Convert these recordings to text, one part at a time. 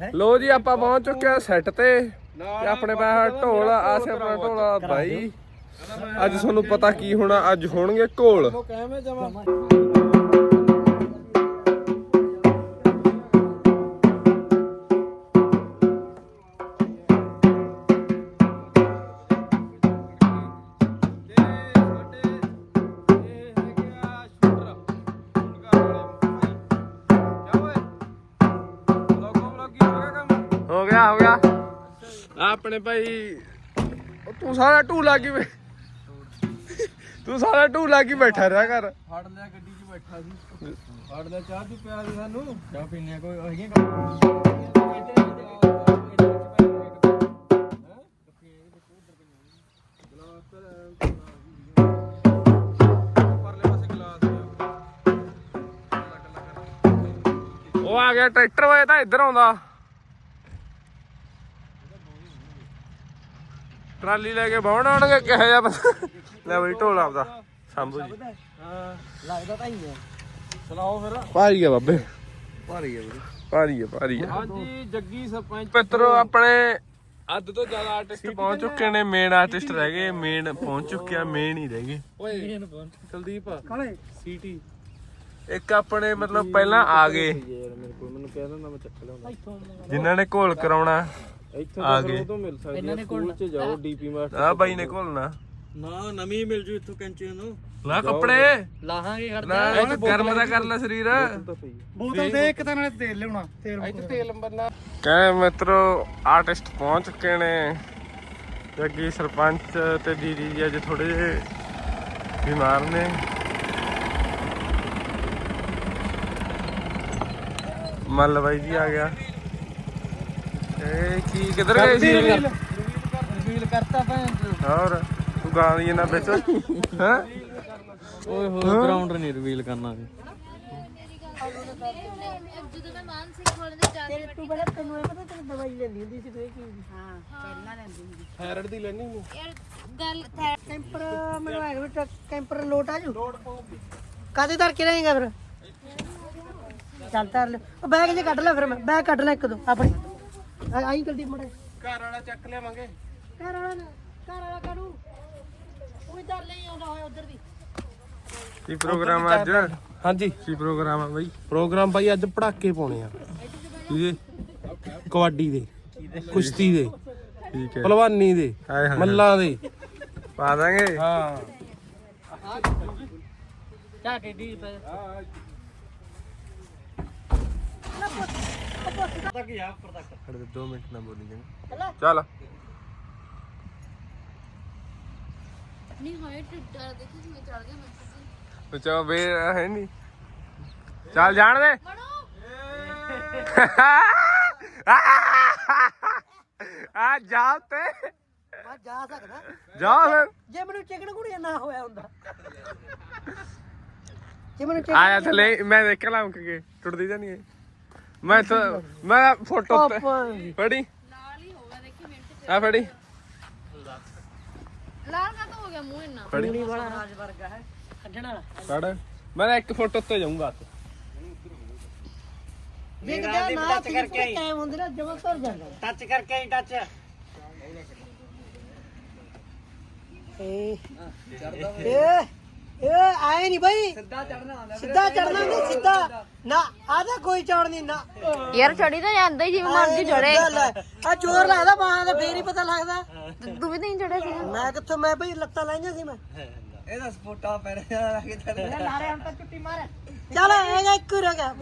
ਲੋ ਜੀ ਆਪਾਂ ਪਹੁੰਚ ਚੁੱਕੇ ਆ ਸੈੱਟ ਤੇ ਤੇ ਆਪਣੇ ਪਾਸ ਢੋਲ ਆ ਸੇ ਆਪਣਾ ਢੋਲਾ ਬਾਈ ਅੱਜ ਤੁਹਾਨੂੰ ਪਤਾ ਕੀ ਹੋਣਾ ਅੱਜ ਹੋਣਗੇ ਘੋਲ। ਆਪਣੇ ਭਾਈ। ਉਹ ਤੂੰ ਸਾਰਾ ਢੂਲਾ ਕੀ ਬੈ- ਤੂੰ ਸਾਰਾ ਢੂਲਾ ਕੀ ਬੈਠਾ ਰਿਹਾ ਕਰ ਫੜ ਲਿਆ ਗੱਡੀ 'ਚ ਬੈਠਾ ਸੀ। ਫੜ ਲਿਆ ਚਾਹ ਤੂੰ ਪਿਆ ਦੀ ਸਾਨੂੰ। ਚਾਹ ਪੀਣੇ ਕੋਈ ਹੈਗੀ ਉਹ ਆ ਗਿਆ ਟਰੈਕਟਰ ਵੇ ਤਾਂ ਇੱਧਰ ਆਉਂਦਾ। ਟਰਾਲੀ ਲੈ ਕੇ ਬਾਹਣ ਆਉਣਗੇ ਕਿਹੋ ਜਿਹਾ ਪਤਾ ਲੈ ਬਈ ਢੋਲ ਆਪਦਾ। ਸੰਭੂ ਜੀ। ਹਾਂ ਲੱਗਦਾ ਤਾਂ ਹੀ ਹੈ ਚਲਾਓ ਫਿਰ। ਭਾਰੀ ਆ ਬਾਬੇ। ਭਾਰੀ ਹੈ ਵੀਰੇ। ਭਾਰੀ ਆ ਭਾਰੀ ਆ। ਹਾਂਜੀ ਜੱਗੀ ਸਰਪੰਚ ਮਿੱਤਰੋ ਆਪਣੇ ਅੱਧ ਤੋਂ ਜ਼ਿਆਦਾ ਆਰਟਿਸਟ ਪਹੁੰਚ ਚੁੱਕੇ ਨੇ ਮੇਨ ਆਰਟਿਸਟ ਰਹਿ ਗਏ ਮੇਨ ਪਹੁੰਚ ਚੁੱਕਿਆ ਮੇਨ ਹੀ ਰਹਿ ਗਏ। ਓਏ ਕੁਲਦੀਪ। ਕਾਲੇ ਸੀਟੀ। ਇੱਕ ਆਪਣੇ ਮਤਲਬ ਪਹਿਲਾਂ ਆ ਗਏ। ਯਾਰ ਮੇਰੇ ਕੋਲ ਮੈਨੂੰ ਕਹਿ ਦਿੰਦਾ ਮੈਂ ਚੱਕ ਲਿਆਉਂਦਾ। ਇੱਥੋਂ। ਜਿਨ੍ਹਾਂ ਨੇ ਘੋਲ ਕਰਾਉਣਾ ਇੱਥੋਂ ਆ ਤਾਂ ਫਿਰ ਗਏ। ਤੋਂ ਮਿਲ ਸਕਦੀ ਇਹਨਾਂ ਹੈ ਨੇ ਸਕੂਲ 'ਚ ਜਾਓ ਡੀਪੀ ਮਾਸਟਰ ਆ ਬਾਈ ਨੇ ਘੋਲਣਾ। ਨਾ ਨਵੀਂ ਮਿਲ ਜੂ ਇੱਥੋਂ ਕੈਂਚੇ ਨੂੰ। ਲਾ ਕੱਪੜੇ। ਲਾਹਾਂਗੇ ਨਾ ਖੜਦਾ ਇਹ 'ਚ ਗਰਮ ਦਾ ਕਰ ਲੈ ਸਰੀਰ। ਤਾਂ ਪਈ ਹੈ। ਬੋਤਲ ਦੇ ਇੱਕ ਤਾਂ ਨਾਲੇ ਤੇਲ ਲਿਆਉਣਾ ਤੇਲ ਇੱਥੇ ਤੇਲ ਬੰਨਾ ਕਹੇ ਮਿੱਤਰੋ ਆਰਟਿਸਟ ਪਹੁੰਚ ਚੁੱਕੇ ਨੇ। ਜੱਗੀ ਸਰਪੰਚ ਤੇ ਦੀਦੀ ਜੀ ਅੱਜ ਥੋੜੇ ਜਿਹੇ ਬਿਮਾਰ ਨੇ। ਮੱਲ ਬਾਈ ਜੀ ਆ ਗਿਆ। ਇਹ ਕੀ ਕਿੱਧਰ ਗਏ ਸੀ? ਰਿਵੀਲ ਕਰਤਾ ਭੈਣ ਹੋਰ ਤੂੰ ਗਾਂ ਦੀ ਇਹਨਾਂ ਵਿੱਚ। ਹੈ? ਓਏ ਹੋਏ ਗਰਾਊਂਡ ਨਹੀਂ ਰਿਵੀਲ ਕਰਨਾ ਵੀ ਜਦੋਂ ਮੈਂ ਮਾਨਸਿਕ ਕੋਲ ਦੇ ਜਾ ਤੇਰੇ ਤੂੰ ਬੜਾ ਤੈਨੂੰ ਇਹ ਪਤਾ ਤੈਨੂੰ ਦਵਾਈ ਲੈਂਦੀ ਹੁੰਦੀ ਸੀ ਤੂੰ ਇਹ ਕੀ ਹਾਂ ਪਹਿਲਾਂ ਲੈਂਦੀ ਹੁੰਦੀ ਥਾਇਰਾਇਡ ਦੀ ਲੈਣੀ ਨਹੀਂ ਯਾਰ ਗੱਲ ਥੈ ਕੈਂਪਰ ਮੈਨੂੰ ਆਇਆ ਵੀ ਕੈਂਪਰ ਲੋਟ ਆ ਜੂ। ਲੋਟ ਪਾਉਂਗੀ ਕਾਦੇ ਧਰ ਕੇ ਰਹੇਗਾ ਫਿਰ? ਚੱਲ ਧਰ ਲੈ। ਉਹ ਬੈਗ ਜੇ ਕੱਢ ਲੈ ਫਿਰ ਮੈਂ ਬੈਗ ਕੱਢ ਲੈ ਇੱਕ ਦੋ ਆਪਣੀ। ਆਈ ਜਲਦੀ ਮੜੇ ਘਰ ਵਾਲਾ ਚੱਕ ਲਿਆਵਾਂਗੇ। ਘਰ ਵਾਲਾ ਨਾ ਘਰ ਵਾਲਾ ਕਰੂ ਉਹ ਇਧਰ ਲਈ ਆਉਂਦਾ ਹੋਇਆ ਉਧਰ ਦੀ ਕੀ ਪ੍ਰੋਗਰਾਮ ਆ ਅੱਜ? ਹਾਂਜੀ। ਕੀ ਪ੍ਰੋਗਰਾਮ ਆ ਬਾਈ? ਪ੍ਰੋਗਰਾਮ ਭਾਈ ਅੱਜ ਪੜਾਕੇ ਪਾਉਣੇ ਆ। ਇਹ ਕਬੱਡੀ ਦੇ ਕੁਸ਼ਤੀ ਦੇ ਠੀਕ ਹੈ। ਪਹਿਲਵਾਨੀ ਦੇ ਹਾਏ ਹਾਏ ਮੱਲਾਂ ਦੇ। ਪਾ ਦਾਂਗੇ। ਹਾਂ। ਜਾ ਕੇ ਡੀ ਪੈ ਖੜ ਦੇ 2 ਮਿੰਟ ਨਾ ਬੋਲੀ ਜਾਣਾ। ਚੱਲ। ਨਹੀਂ ਹੋਏ ਟੁੱਟਾ ਦੇਖੀ ਜਿਵੇਂ ਚੜ ਗਿਆ ਮੈਂ ਤੂੰ। ਚਾ ਬੇ ਹੈ ਨਹੀਂ। ਚੱਲ ਜਾਣ ਦੇ। ਮਣੋ ਆ ਜਾ ਤੇ। ਮੈਂ ਜਾ ਸਕਦਾ। ਜਾ ਫਿਰ। ਜੇ ਮੈਨੂੰ ਚਿਕਨ ਗੁੜੀਆ ਨਾ ਹੋਇਆ ਹੁੰਦਾ। ਜੇ ਮੈਨੂੰ ਆਇਆ ਥਲੇ ਮੈਂ ਦੇਖ ਲਾਂ ਕੇ ਟੁੱਟਦੀ ਤਾਂ ਨਹੀਂ ਇਹ। ਮੈਂ ਤਾਂ ਮੈਂ ਫੋਟੋ ਤੇ ਫੜੀ। ਲਾਲ ਹੀ ਹੋਗਾ ਦੇਖੀ ਮਿੰਟ ਆ ਫੜੀ। ਚ ਲਾਲ ਕਾ ਹੋ ਗਿਆ ਮੂੰਹ ਇੰਨਾ। ਫੜੀ। ਵਾਲਾ ਰਾਜ ਵਰਗਾ ਹੈ ਕੱਢਣ ਵਾਲਾ। ਫੜ। ਮੈਂ ਤਾਂ ਇੱਕ ਫੋਟੋ ਉੱਤੇ ਜਾਊਂਗਾ। ਦੇਖ ਦੇ ਨਾ ਟੱਚ ਕਰਕੇ ਟਾਈਮ ਹੁੰਦੇ ਨਾ ਜਮਾ ਕਰ ਜਾਂਦਾ। ਟੱਚ ਕਰਕੇ ਹੀ ਟੱਚ ਏ। ਏ। ਏ ਆਏ ਨਹੀਂ ਭਾਈ ਸਿੱਧਾ ਚੜਨਾ ਆਉਂਦਾ ਸਿੱਧਾ ਚੜਨਾ ਨਹੀਂ ਸਿੱਧਾ। ਨਾ ਆਦਾ ਕੋਈ ਚੜ ਨਹੀਂ ਨਾ। ਯਾਰ ਚੜੀ ਤਾਂ ਜਾਂਦਾ ਹੀ ਜਿਵੇਂ ਮਰਜ਼ੀ ਚੜੇ ਆ ਜ਼ੋਰ ਲੱਗਦਾ ਬਾਹਾਂ ਤੇ ਫੇਰ ਹੀ ਪਤਾ ਲੱਗਦਾ। ਤੂੰ ਵੀ ਨਹੀਂ ਚੜਿਆ ਸੀ ਮੈਂ ਕਿੱਥੋਂ ਮੈਂ ਭਾਈ ਲੱਤਾਂ ਲਾਈਆਂ ਸੀ ਮੈਂ। ਇਹਦਾ ਸਪੋਟਾ ਪੈ ਰਿਹਾ ਲੱਗ ਨਾਰੇ ਹੁਣ ਤਾਂ ਚੁੱਟੀ ਮਾਰ। ਚੱਲ ਇਹਦਾ ਇੱਕ ਹੀ ਰਹਿ ਗਿਆ।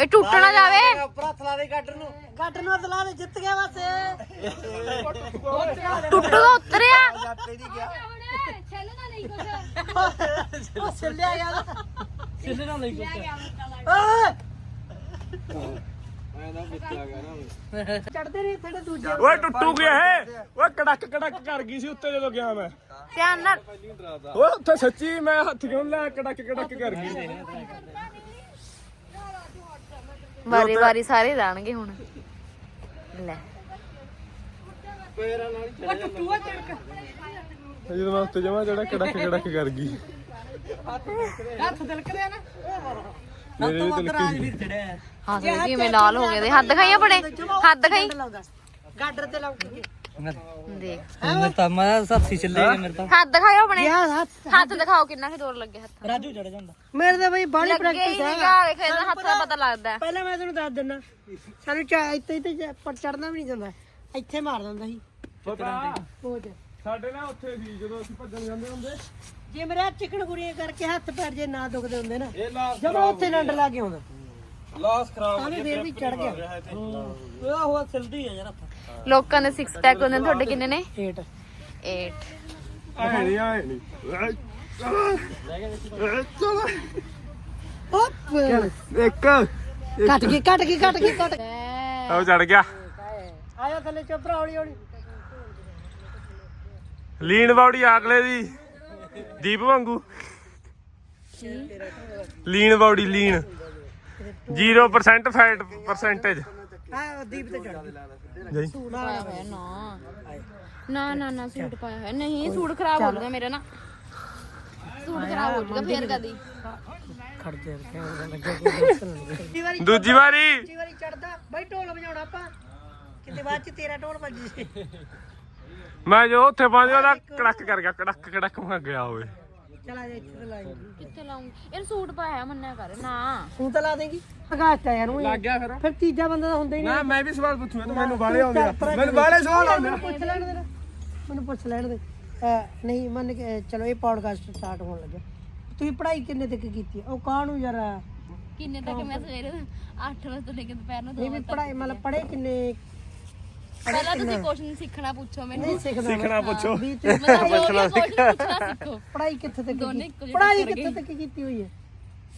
ਇਹ ਟੁੱਟ ਨਾ ਜਾਵੇ। ਉੱਪਰ ਹੱਥ ਲਾ ਦੇ ਗੱਡ ਨੂੰ। ਗੱਡ ਨੂੰ ਹੱਥ ਲਾ ਦੇ ਜਿੱਤ ਗਿਆ ਬਸ ਟੁੱਟ ਦਾ ਉਤਰਿਆ ਜਾਤੇ ਨਹੀਂ ਗਿਆ। ਛੱਲ ਨਾ ਲਈ ਕੁਛ। ਉਹ ਛਿੱਲਿਆ ਗਿਆ ਨਾ ਕਿਸੇ ਨਾਲ ਵਿੱਚ ਆ ਗਿਆ ਨਾ ਚੜਦੇ ਨਹੀਂ ਥੋੜੇ ਦੂਜੇ ਓਏ ਟੁੱਟੂ ਗਿਆ ਹੈ ਓਏ ਕੜਕ ਕੜਕ ਕਰ ਗਈ ਸੀ ਉੱਤੇ ਜਦੋਂ ਗਿਆ ਮੈਂ। ਧਿਆਨ ਨਾਲ। ਓਏ ਉੱਥੇ ਸੱਚੀ ਮੈਂ ਹੱਥ ਕਿਉਂ ਲਾ ਕੜਕ ਕੜਕ ਕਰ ਗਈ। ਵਾਰੀ ਵਾਰੀ ਸਾਰੇ ਜਾਣਗੇ ਹੁਣ। ਲੈ। ਜਦੋਂ ਮੈਂ ਉੱਤੇ ਜਮਾ ਜਿਹੜਾ ਕੜਕ ਕੜਕ ਕਰ ਗਈ ਹੱਥ ਦਿਲਕਦੇ ਆ ਨਾ। ਮੇਰੇ ਵੀ ਲੱਗੀ ਚੜਿਆ ਹਾਂ ਸਹੀ ਕਿਵੇਂ ਲਾਲ ਹੋ ਗਏ ਦੇ ਹੱਥ ਦਿਖਾਈ ਆਪਣੇ ਹੱਥ ਦਿਖਾਈ? ਗਾਡਰ ਤੇ ਲਾਉ ਕੇ ਦੇਖ। ਮੈਂ ਤਾਂ ਮੈਂ ਸਾਥੀ ਚੱਲੇ ਮੇਰੇ ਤਾਂ। ਹੱਥ ਦਿਖਾਓ ਆਪਣੇ। ਹੱਥ ਦਿਖਾਓ ਕਿੰਨਾ ਕਿ ਦੂਰ ਲੱਗੇ ਹੱਥ ਰਾਜੂ ਚੜ ਜਾਂਦਾ। ਮੇਰੇ ਤਾਂ ਬਈ ਬਾਹਲੀ ਲੱਗੇ ਹੀ ਪ੍ਰੈਕਟਿਸ ਹੈ ਦੇਖ ਇਹਦਾ ਹੱਥ ਦਾ ਪਤਾ ਲੱਗਦਾ। ਹੈ। ਪਹਿਲਾਂ ਮੈਂ ਤੈਨੂੰ ਦੱਸ ਦਿੰਦਾ ਸਾਨੂੰ ਇੱਥੇ ਇੱਥੇ ਪਰ ਚੜਨਾ ਵੀ ਨਹੀਂ ਜਾਂਦਾ ਇੱਥੇ ਮਾਰ ਦਿੰਦਾ ਸੀ। ਪਤਾ ਪੋਚ ਸਾਡੇ ਨਾਲ ਉੱਥੇ ਸੀ ਜਦੋਂ ਅਸੀਂ ਭੱਜਣ ਜਾਂਦੇ ਹੁੰਦੇ। ਜੇ ਮੇਰੇ ਚਿਕਨ ਗੁਰੀਆਂ ਕਰਕੇ ਹੱਥ ਪੈਰ ਜੇ ਨਾ ਦੁਖਦੇ ਹੁੰਦੇ ਨਾ ਇਹ ਲਾਸ ਜਦੋਂ ਉੱਥੇ ਡੰਡ ਲਾ ਕੇ ਆਉਂਦਾ। ਲਾਸ ਖਰਾਬ ਤਾਂ ਵੀ ਫੇਰ ਵੀ ਚੜ ਗਿਆ। ਉਹ ਹੋ। ਸਿਲਦੀ ਆ ਯਾਰ ਹੱਥ। ਲੋਕਾਂ ਦੇ 6 ਪੈਕ ਹੁੰਦੇ ਨੇ ਤੁਹਾਡੇ ਕਿੰਨੇ ਨੇ? 8 8 ਆਏ ਨਹੀਂ ਆਏ ਨਹੀਂ ਚਲੋ ਓਪ ਇੱਕ। ਕੱਟ ਗਈ ਕੱਟ ਗਈ ਕੱਟ ਗਈ ਕੱਟ ਗਈ। ਉਹ ਚੜ ਗਿਆ। ਆਇਆ ਥੱਲੇ ਚੁੱਪ ਰਹਾ ਹੌਲੀ ਹੌਲੀ ਲੀਨ ਬਾਉੜੀ ਆਕਲੇ ਦੀ। ਦੀਪ ਵਾਂਗੂ। ਲੀਨ ਬਾਉੜੀ ਲੀਨ। 0% ਫੈਟ ਪਰਸੈਂਟੇਜ ਆ ਦੀਪ ਤੇ ਚੜ ਗਈ ਜਈ ਪਾਇਆ ਹੋਇਆ ਨਾ। ਨਾ। ਨਾ ਨਾ ਸੂਟ ਪਾਇਆ ਹੋਇਆ। ਨਹੀਂ ਸੂਟ ਖਰਾਬ ਹੋ ਜਾਊਗਾ ਮੇਰਾ ਨਾ। ਸੂਟ ਖਰਾਬ ਹੋ ਜਾਊਗਾ ਫੇਰ ਕਦੀ। ਖੜ ਜਾ ਦੂਜੀ ਵਾਰੀ ਦੂਜੀ ਵਾਰੀ। ਚੜਦਾ ਬਈ ਢੋਲ ਵਜਾਉਣਾ ਆਪਾਂ। ਕਿਤੇ ਬਾਅਦ ਚ ਤੇਰਾ ਢੋਲ ਵੱਜ ਜੇ। ਮੈਂ ਜੋ ਉੱਥੇ ਗਿਆ ਉਹਦਾ ਕੜਕ ਕਰ ਗਿਆ ਕੜਕ ਕੜਕ ਮੈਂ ਗਿਆ ਹੋਵੇ ਚਲਾ ਜਾ ਇੱਥੇ ਤੇ ਲਾਏਂਗੀ। ਕਿੱਥੇ ਲਾਉਂਗੀ? ਇਹ ਸੂਟ ਪਾਇਆ ਮੰਨਿਆ ਕਰ। ਨਾ। ਤੂੰ ਤਾਂ ਲਾ ਦੇਂਗੀ। ਆਕਾਸ਼ ਆ ਯਾਰ ਊਂ ਹੀ। ਗਿਆ ਫਿਰ ਫਿਰ ਤੀਜਾ ਬੰਦਾ ਤਾਂ ਹੁੰਦਾ ਹੀ ਨਹੀਂ। ਨਾ ਮੈਂ ਵੀ ਸਵਾਲ ਪੁੱਛੂਗਾ ਤੂੰ ਮੈਨੂੰ ਬਾਲੇ ਆਉਂਦੇ ਆ। ਮੈਨੂੰ ਬਾਲੇ ਸਵਾਲ ਆਉਂਦੇ ਆ। ਮੈਨੂੰ ਪੁੱਛ ਲੈਣ ਦੇ ਨਾ। ਮੈਨੂੰ ਪੁੱਛ ਲੈਣ ਦੇ। ਅਹ ਨਹੀਂ ਮੰਨ ਕੇ ਚਲੋ ਇਹ ਪੌਡਕਾਸਟ ਸਟਾਰਟ ਹੋਣ ਲੱਗਾ ਤੁਸੀਂ ਪੜ੍ਹਾਈ ਕਿੰਨੇ ਤੱਕ ਕੀਤੀ? ਉਹ ਕਾਹਨੂੰ ਯਾਰ? ਕਿੰਨੇ ਤੱਕ ਮੈਂ ਸਵੇਰੇ 8 ਵਜੇ ਤੋਂ ਲੈ ਕੇ ਦੁਪਹਿਰ ਨੂੰ ਇਹ ਵੀ ਪੜ੍ਹਾਈ ਮਤਲਬ ਪੜ੍ਹੇ ਕਿੰਨੇ ਪਹਿਲਾਂ ਤੁਸੀਂ ਕੁਐਸਚਨ ਸਿੱਖਣਾ ਪੁੱਛੋ ਮੈਨੂੰ। ਸਿੱਖਣਾ ਪੁੱਛੋ। ਵੀ ਤੁਸੀਂ ਮਤਲਬ ਜੋ ਵੀ ਕੁਐਸਚਨ ਪੁੱਛਣਾ ਸਿੱਖੋ। ਪੜ੍ਹਾਈ ਕਿੱਥੇ ਤੱਕ ਦੋਨੇ ਕੀਤੀ? ਇੱਕੋ ਜਿਹੇ ਪੜ੍ਹਾਈ ਟੱਕਰ ਕਿੱਥੇ ਤੱਕ ਕੀਤੀ ਹੋਈ ਹੈ?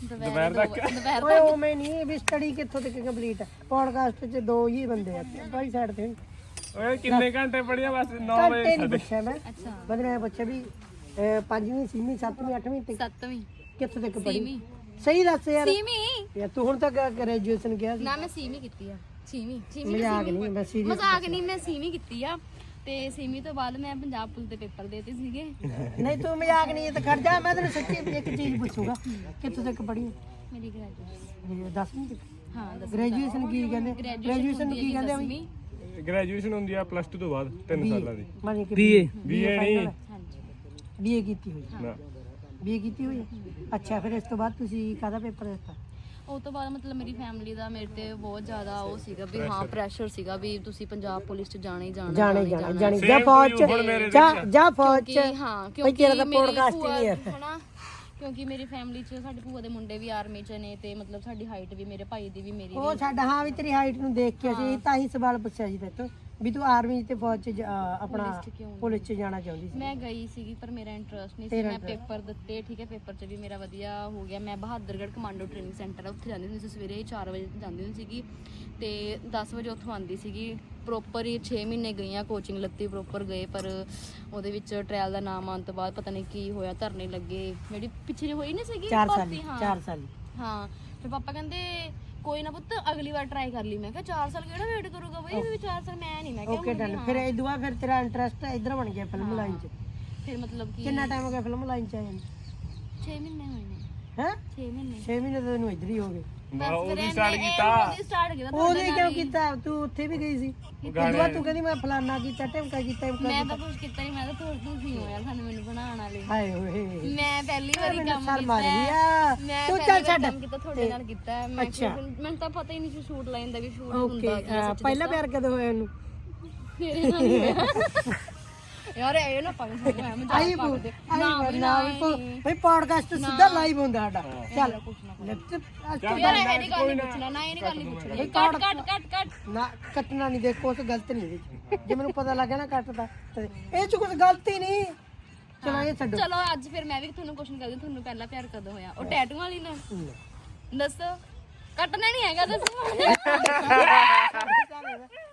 ਦੁਪਹਿਰ ਤੱਕ। ਦੁਪਹਿਰ ਓਏ ਉਹ ਮੈਂ ਨਹੀਂ ਵੀ ਸਟੱਡੀ ਕਿੱਥੋਂ ਤੱਕ ਕੰਪਲੀਟ ਹੈ? ਪੌਡਕਾਸਟ 'ਚ ਦੋ ਹੀ ਬੰਦੇ ਆ। ਬਾਈ ਸਾਈਡ ਤੇ। ਓਏ ਕਿੰਨੇ ਘੰਟੇ ਪੜਿਆ ਬਸ 9 ਘੰਟੇ ਨਹੀਂ ਪੁੱਛਿਆ ਮੈਂ। ਅੱਛਾ। ਬੰਦੇ ਨੇ ਪੁੱਛਿਆ ਵੀ ਅਹ, ਪੰਜਵੀਂ ਛੇਵੀਂ ਸੱਤਵੀਂ ਅੱਠਵੀਂ ਤੱਕ ਸੱਤਵੀਂ। ਕਿੱਥੋਂ ਤੱਕ ਪੜ੍ਹੀ? ਸਹੀ ਦੱਸ ਯਾਰ। ਛੇਵੀਂ। ਯਾਰ ਤੂੰ ਹੁਣ ਤੱਕ ਗ੍ਰੈਜੂਏਸ਼ਨ ਕਿਹਾ ਸੀ? ਨਾ ਮੈਂ ਛੇਵੀਂ ਕੀਤੀ ਆ। ਛੇਵੀਂ ਛੇਵੀਂ ਮਜ਼ਾਕ ਨਹੀਂ ਮੈਂ ਸੀਰੀਅਸ ਮਜ਼ਾਕ ਨਹੀਂ ਮੈਂ ਛੇਵੀਂ ਕੀਤੀ ਆ। ਤੇ ਛੇਵੀਂ ਤੋਂ ਬਾਅਦ ਮੈਂ ਪੰਜਾਬ ਪੁਲਿਸ ਦੇ ਪੇਪਰ ਦੇਤੇ ਸੀਗੇ। ਨਹੀਂ ਤੂੰ ਮਜ਼ਾਕ ਨਹੀਂ ਇਹ ਤਾਂ ਖੜ ਜਾ ਮੈਂ ਤੈਨੂੰ ਸੱਚੀ ਇੱਕ ਚੀਜ਼ ਪੁੱਛੂਗਾ ਕਿੱਥੋਂ ਤੱਕ ਪੜ੍ਹੀ ਮੇਰੀ ਗ੍ਰੈਜੂਏਸ਼ਨ ਹੈ 10ਵੀਂ ਤੱਕ ਹਾਂ ਦਸ ਗ੍ਰੈਜੂਏਸ਼ਨ ਕੀ ਕਹਿੰਦੇ? ਗ੍ਰੈਜੂਏਸ਼ਨ ਕੀ ਕਹਿੰਦੇ ਆ ਬਈ ਗ੍ਰੈਜੂਏਸ਼ਨ ਹੁੰਦੀ ਆ ਪਲੱਸ 2 ਤੋਂ ਬਾਅਦ 3 ਸਾਲਾਂ ਦੀ। ਮਾਨੀ ਕਿ ਬੀਏ ਬੀਏ ਨਹੀਂ। ਹਾਂਜੀ। ਬੀਏ ਕੀਤੀ ਹੋਈ ਨਾ। ਬੀਏ ਕੀਤੀ ਹੋਈ ਹੈ? ਅੱਛਾ ਫਿਰ ਇਸ ਤੋਂ ਬਾਅਦ ਤੁਸੀਂ ਕਾਹਦਾ ਪੇਪਰ ਦਿੱਤਾ? ਉਹ ਤੋਂ ਬਾਅਦ ਮਤਲਬ ਮੇਰੀ ਫੈਮਿਲੀ ਦਾ ਮੇਰੇ ਤੇ ਬਹੁਤ ਜ਼ਿਆਦਾ ਉਹ ਸੀਗਾ ਵੀ ਹਾਂ ਪ੍ਰੈਸ਼ਰ ਸੀਗਾ ਵੀ ਤੁਸੀਂ ਪੰਜਾਬ ਪੁਲਿਸ ਚ ਜਾਣਾ ਹੀ ਜਾਣਾ ਜਾਣੇ ਜਾਣਾ ਜਾਣੀ ਜਾ ਫੌਜ ਚ ਜਾ ਜਾ ਫੌਜ ਚ। ਹਾਂ ਬਈ ਕਿਉਂਕਿ ਤੇਰਾ ਤਾਂ ਮੇਰੀ ਪੋਡਕਾਸਟ ਹੀ ਹੈ। ਹਨਾ ਕਿਉਂਕਿ ਮੇਰੀ ਫੈਮਿਲੀ ਚ ਸਾਡੇ ਭੂਆ ਦੇ ਮੁੰਡੇ ਵੀ ਆਰਮੀ ਚ ਨੇ ਤੇ ਮਤਲਬ ਸਾਡੀ ਹਾਈਟ ਵੀ ਮੇਰੇ ਭਾਈ ਦੀ ਵੀ ਮੇਰੀ ਉਹ ਸਾਡਾ ਹਾਂ ਵੀ ਤੇਰੀ ਹਾਈਟ ਨੂੰ ਦੇਖ ਕੇ ਅਸੀਂ ਤਾਂ ਹੀ ਸਵਾਲ ਪੁੱਛਿਆ ਸੀ ਤੇਤੋਂ ਵੀ ਤੂੰ ਆਰਮੀ ਤੇ ਫੌਜ ਚ ਜਾ- ਆਪਣਾ ਪੁਲਿਸ ਚ ਕਿਉਂ ਪੁਲਿਸ ਚ ਜਾਣਾ ਚਾਹੁੰਦੀ ਸੀ? ਮੈਂ ਗਈ ਸੀਗੀ ਪਰ ਮੇਰਾ ਇੰਟਰਸਟ ਨਹੀਂ ਸੀ। ਤੇਰਾ ਮੈਂ ਪੇਪਰ ਦਿੱਤੇ ਠੀਕ ਹੈ ਪੇਪਰ 'ਚ ਵੀ ਮੇਰਾ ਵਧੀਆ ਹੋ ਗਿਆ। ਮੈਂ ਬਹਾਦਰਗੜ੍ਹ ਕਮਾਂਡੋ ਟ੍ਰੇਨਿੰਗ ਸੈਂਟਰ ਆ ਉੱਥੇ ਜਾਂਦੀ ਹੁੰਦੀ ਸੀ। ਸਵੇਰੇ 4 ਵਜੇ ਜਾਂਦੀ ਹੁੰਦੀ ਸੀਗੀ ਤੇ 10 ਵਜੇ ਉੱਥੋਂ ਆਉਂਦੀ ਸੀਗੀ। ਪ੍ਰੋਪਰ ਹੀ 6 ਮਹੀਨੇ ਗਈਆਂ ਕੋਚਿੰਗ ਲੱਤੀ ਪ੍ਰੋਪਰ ਗਏ ਪਰ ਉਹਦੇ ਵਿੱਚ ਟ੍ਰਾਇਲ ਦਾ ਨਾਮ ਆਉਣ ਤੋਂ ਬਾਅਦ ਪਤਾ ਨਹੀਂ ਕੀ ਹੋਇਆ ਧਰਨੇ ਲੱਗੇ। ਜਿਹੜੀ ਪਿੱਛੇ ਜਿਹੀ ਹੋਈ ਨਹੀਂ ਸੀਗੀ 4 ਸਾਲ ਭਰਤੀ, ਹਾਂ। 4 ਸਾਲ ਹਾਂ। ਫਿਰ ਪਾਪਾ ਕਹਿੰਦੇ ਕੋਈ ਨਾ ਪੁੱਤ ਅਗਲੀ ਵਾਰ ਟਰਾਈ ਕਰ ਲਈ ਮੈਂ। ਕਿਹਾ 4 ਸਾਲ ਕਿਹੜਾ ਵੇਟ ਕਰੂਗਾ ਬਈ? ਵੀ 4 ਸਾਲ ਮੈਂ ਨਹੀਂ ਮੈਂ ਕਿਹਾ ਓਕੇ ਡਨ ਫਿਰ ਇਹ ਦੁਆ ਫਿਰ ਤੇਰਾ ਇੰਟਰਸਟ ਇਧਰ ਬਣ ਗਿਆ ਫਿਲਮ ਲਾਈਨ ਚ। ਫਿਰ ਮਤਲਬ ਕਿ ਕਿੰਨਾ ਟਾਈਮ ਹੋ ਗਿਆ ਫਿਲਮ ਲਾਈਨ ਚ ਆਇਆ 6 ਮਹੀਨੇ ਹੋਏ ਨੇ। ਹੈ? 6 ਮਹੀਨੇ। 6 ਮਹੀਨੇ ਤਾਂ ਤੈਨੂੰ ਇੱਧਰ ਹੀ ਹੋ ਗਏ। ਮੈਂ ਉਹ ਵੀ ਸਟਾਰਟ ਕੀਤਾ। ਸਟਾਰਟ ਕੀਤਾ ਉਹਨੇ ਕਿਉਂ ਕੀਤਾ? ਤੂੰ ਉੱਥੇ ਵੀ ਗਈ ਸੀ। ਦੁਆ ਤੂੰ ਕਹਿੰਦੀ ਮੈਂ ਫਲਾਨਾ ਕੀਤਾ ਟਮਕਾ ਕੀਤਾ ਟਮਕਾ ਮੈਂ ਤਾਂ ਕੁਝ ਕੀਤਾ ਨਹੀਂ ਮੈਂ ਤਾਂ ਥੋੜੀ ਤੁਸੀਂ ਹੋ ਯਾਰ ਸਾਨੂੰ ਮੈਨੂੰ ਬਣਾਉਣ ਵਾਲੇ। ਹਾਏ ਓਏ। ਮੈਂ ਪਹਿਲੀ ਵਾਰੀ ਕੰਮ ਸਰ ਕੀਤਾ। ਮਾਰ ਹੈ। ਲਿਆ ਮੈਂ ਤੂੰ ਪਹਿਲੀ ਚੱਲ ਵਾਰੀ ਛੱਡ। ਕੰਮ ਕੀਤਾ ਤੁਹਾਡੇ ਨਾਲ ਕੀਤਾ। ਮੈਂ ਮੈਨੂੰ ਤਾਂ ਪਤਾ ਹੀ ਨਹੀਂ ਸੀ ਸ਼ੂਟ ਲਾਈਨ ਦਾ ਵੀ ਸ਼ੂਟ ਓਕੇ ਹੁੰਦਾ ਕੀ ਸੱਚ ਪਹਿਲਾ ਪਿਆਰ ਕਦੋਂ ਹੋਇਆ ਉਹਨੂੰ? ਮੇਰੇ ਨਾਲ ਨਹੀਂ ਹੋਇਆ। ਯਾਰ ਇਹ ਨਾ ਪਾਗਲ ਹੋ ਗਿਆ ਮੈਂ ਆਈ ਜਾ ਬੋ ਪਾਗਲ ਆਈ ਨਾ ਬੋ ਵੀ ਨਾ ਨਾ ਵੀ ਭਈ ਪੋਡਕਾਸਟ ਸਿੱਧਾ ਲਾਈਵ ਹੁੰਦਾ ਸਾਡਾ। ਚੱਲ ਲੈਫਟ ਯਾਰ ਇਹ ਨਹੀਂ ਗੱਲ ਨਹੀਂ ਪੁੱਛਣਾ ਨਾ ਇਹ ਨਹੀਂ ਗੱਲ ਨਹੀਂ ਪੁੱਛਣੀ। ਕੱਟ ਕੱਟ ਕੱਟ ਕੱਟ ਨਾ ਕੱਟਣਾ ਨਹੀਂ ਦੇਖੋ ਉਸ ਗਲਤ ਨਹੀਂ ਇਹਦੇ ਚ। ਜੇ ਮੈਨੂੰ ਪਤਾ ਲੱਗ ਗਿਆ ਨਾ ਕੱਟਦਾ ਤੇ ਇਹ ਚ ਕੁਝ ਗਲਤ ਹੀ ਨਹੀਂ ਚਲੋ ਇਹ ਛੱਡੋ। ਚਲੋ ਅੱਜ ਫਿਰ ਮੈਂ ਵੀ ਤੁਹਾਨੂੰ ਕੁਐਸਚਨ ਕਰਦੀ ਤੁਹਾਨੂੰ ਪਹਿਲਾ ਪਿਆਰ ਕਦੋਂ ਹੋਇਆ। ਉਹ ਟੈਟੂ ਵਾਲੀ ਨਾਲ ਦੱਸੋ ਕੱਟਣਾ ਨਹੀਂ ਹੈਗਾ ਦੱਸੋ।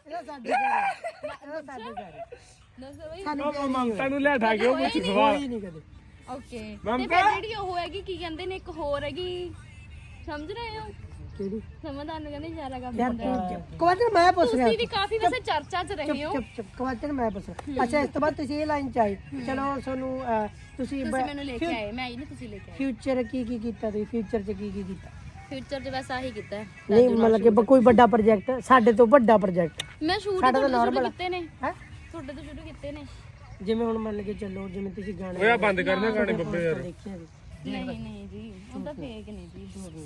ਇਹਦਾ ਸਾਡੇ ਘਰ ਇਹਦਾ ਸਾਡੇ ਘਰ। ਦੱਸੋ ਬਈ ਸਾਨੂੰ ਉਹ ਮਮਤਾ ਨੂੰ ਲੈ ਠਾ ਕੇ ਉਹ ਪੁੱਛ ਸਵਾਲ ਕੋਈ ਨਹੀਂ ਕਦੇ। ਓਕੇ। ਤੇ ਫਿਰ ਜਿਹੜੀ ਉਹ ਹੈਗੀ ਕੀ ਕਹਿੰਦੇ ਨੇ ਇੱਕ ਹੋਰ ਹੈਗੀ ਸਮਝ ਰਹੇ ਹੋ? ਕਿਹੜੀ? ਸਮਝਦਾਰ ਨੂੰ ਕਹਿੰਦੇ ਇਸ਼ਾਰਾ ਕਰ ਯਾਰ ਤੂੰ ਕਵਾਚਰ ਮੈਂ ਪੁੱਛ ਰਿਹਾ ਤੁਸੀਂ ਵੀ ਕਾਫੀ ਵੈਸੇ ਚਰਚਾ 'ਚ ਰਹੇ ਹੋ। ਚੁੱਪ ਚੁੱਪ ਕਵਾਚਰ ਮੈਂ ਪੁੱਛ ਰਿਹਾ। ਅੱਛਾ ਇਸ ਤੋਂ ਬਾਅਦ ਤੁਸੀਂ ਇਹ ਲਾਈਨ ਚ ਆਏ। ਚਲੋ ਤੁਹਾਨੂੰ ਅਹ, ਤੁਸੀਂ ਤੁਸੀਂ ਮੈਨੂੰ ਲੈ ਕੇ ਆਏ ਮੈਂ ਇਹ ਨਹੀਂ ਤੁਸੀਂ ਲੈ ਕੇ ਆਏ। ਫਿਊਚਰ ਕੀ ਕੀ ਕੀਤਾ ਤੁਸੀਂ? ਫਿਊਚਰ ਚ ਕੀ ਕੀ ਕੀਤਾ? ਫਿਊਚਰ 'ਚ ਬਸ ਆਹੀ ਕੀਤਾ ਹੈ। ਨਹੀਂ ਮਤਲਬ ਕਿ ਬ- ਕੋਈ ਵੱਡਾ ਪ੍ਰੋਜੈਕਟ ਸਾਡੇ ਤੋਂ ਵੱਡਾ ਪ੍ਰੋਜੈਕਟ ਮੈਂ ਸ਼ੂਟ ਸਾਡਾ ਤਾਂ ਸ਼ੁਰੂ। ਕੀਤੇ ਨੇ। ਹੈ? ਤੁਹਾਡੇ ਤੋਂ ਸ਼ੁਰੂ ਕੀਤੇ ਨੇ। ਜਿਵੇਂ ਹੁਣ ਮੰਨ ਕੇ ਚੱਲੋ ਜਿਵੇਂ ਤੁਸੀਂ ਗਾਣੇ ਓਏ ਆ ਬੰਦ ਕਰਨਾ ਗਾਣੇ ਬੱਬੇ ਯਾਰ। ਦੇਖਿਆ ਨਹੀਂ ਨਹੀਂ ਜੀ ਉਹ ਤਾਂ ਫੇਕ ਨਹੀਂ ਜੀ।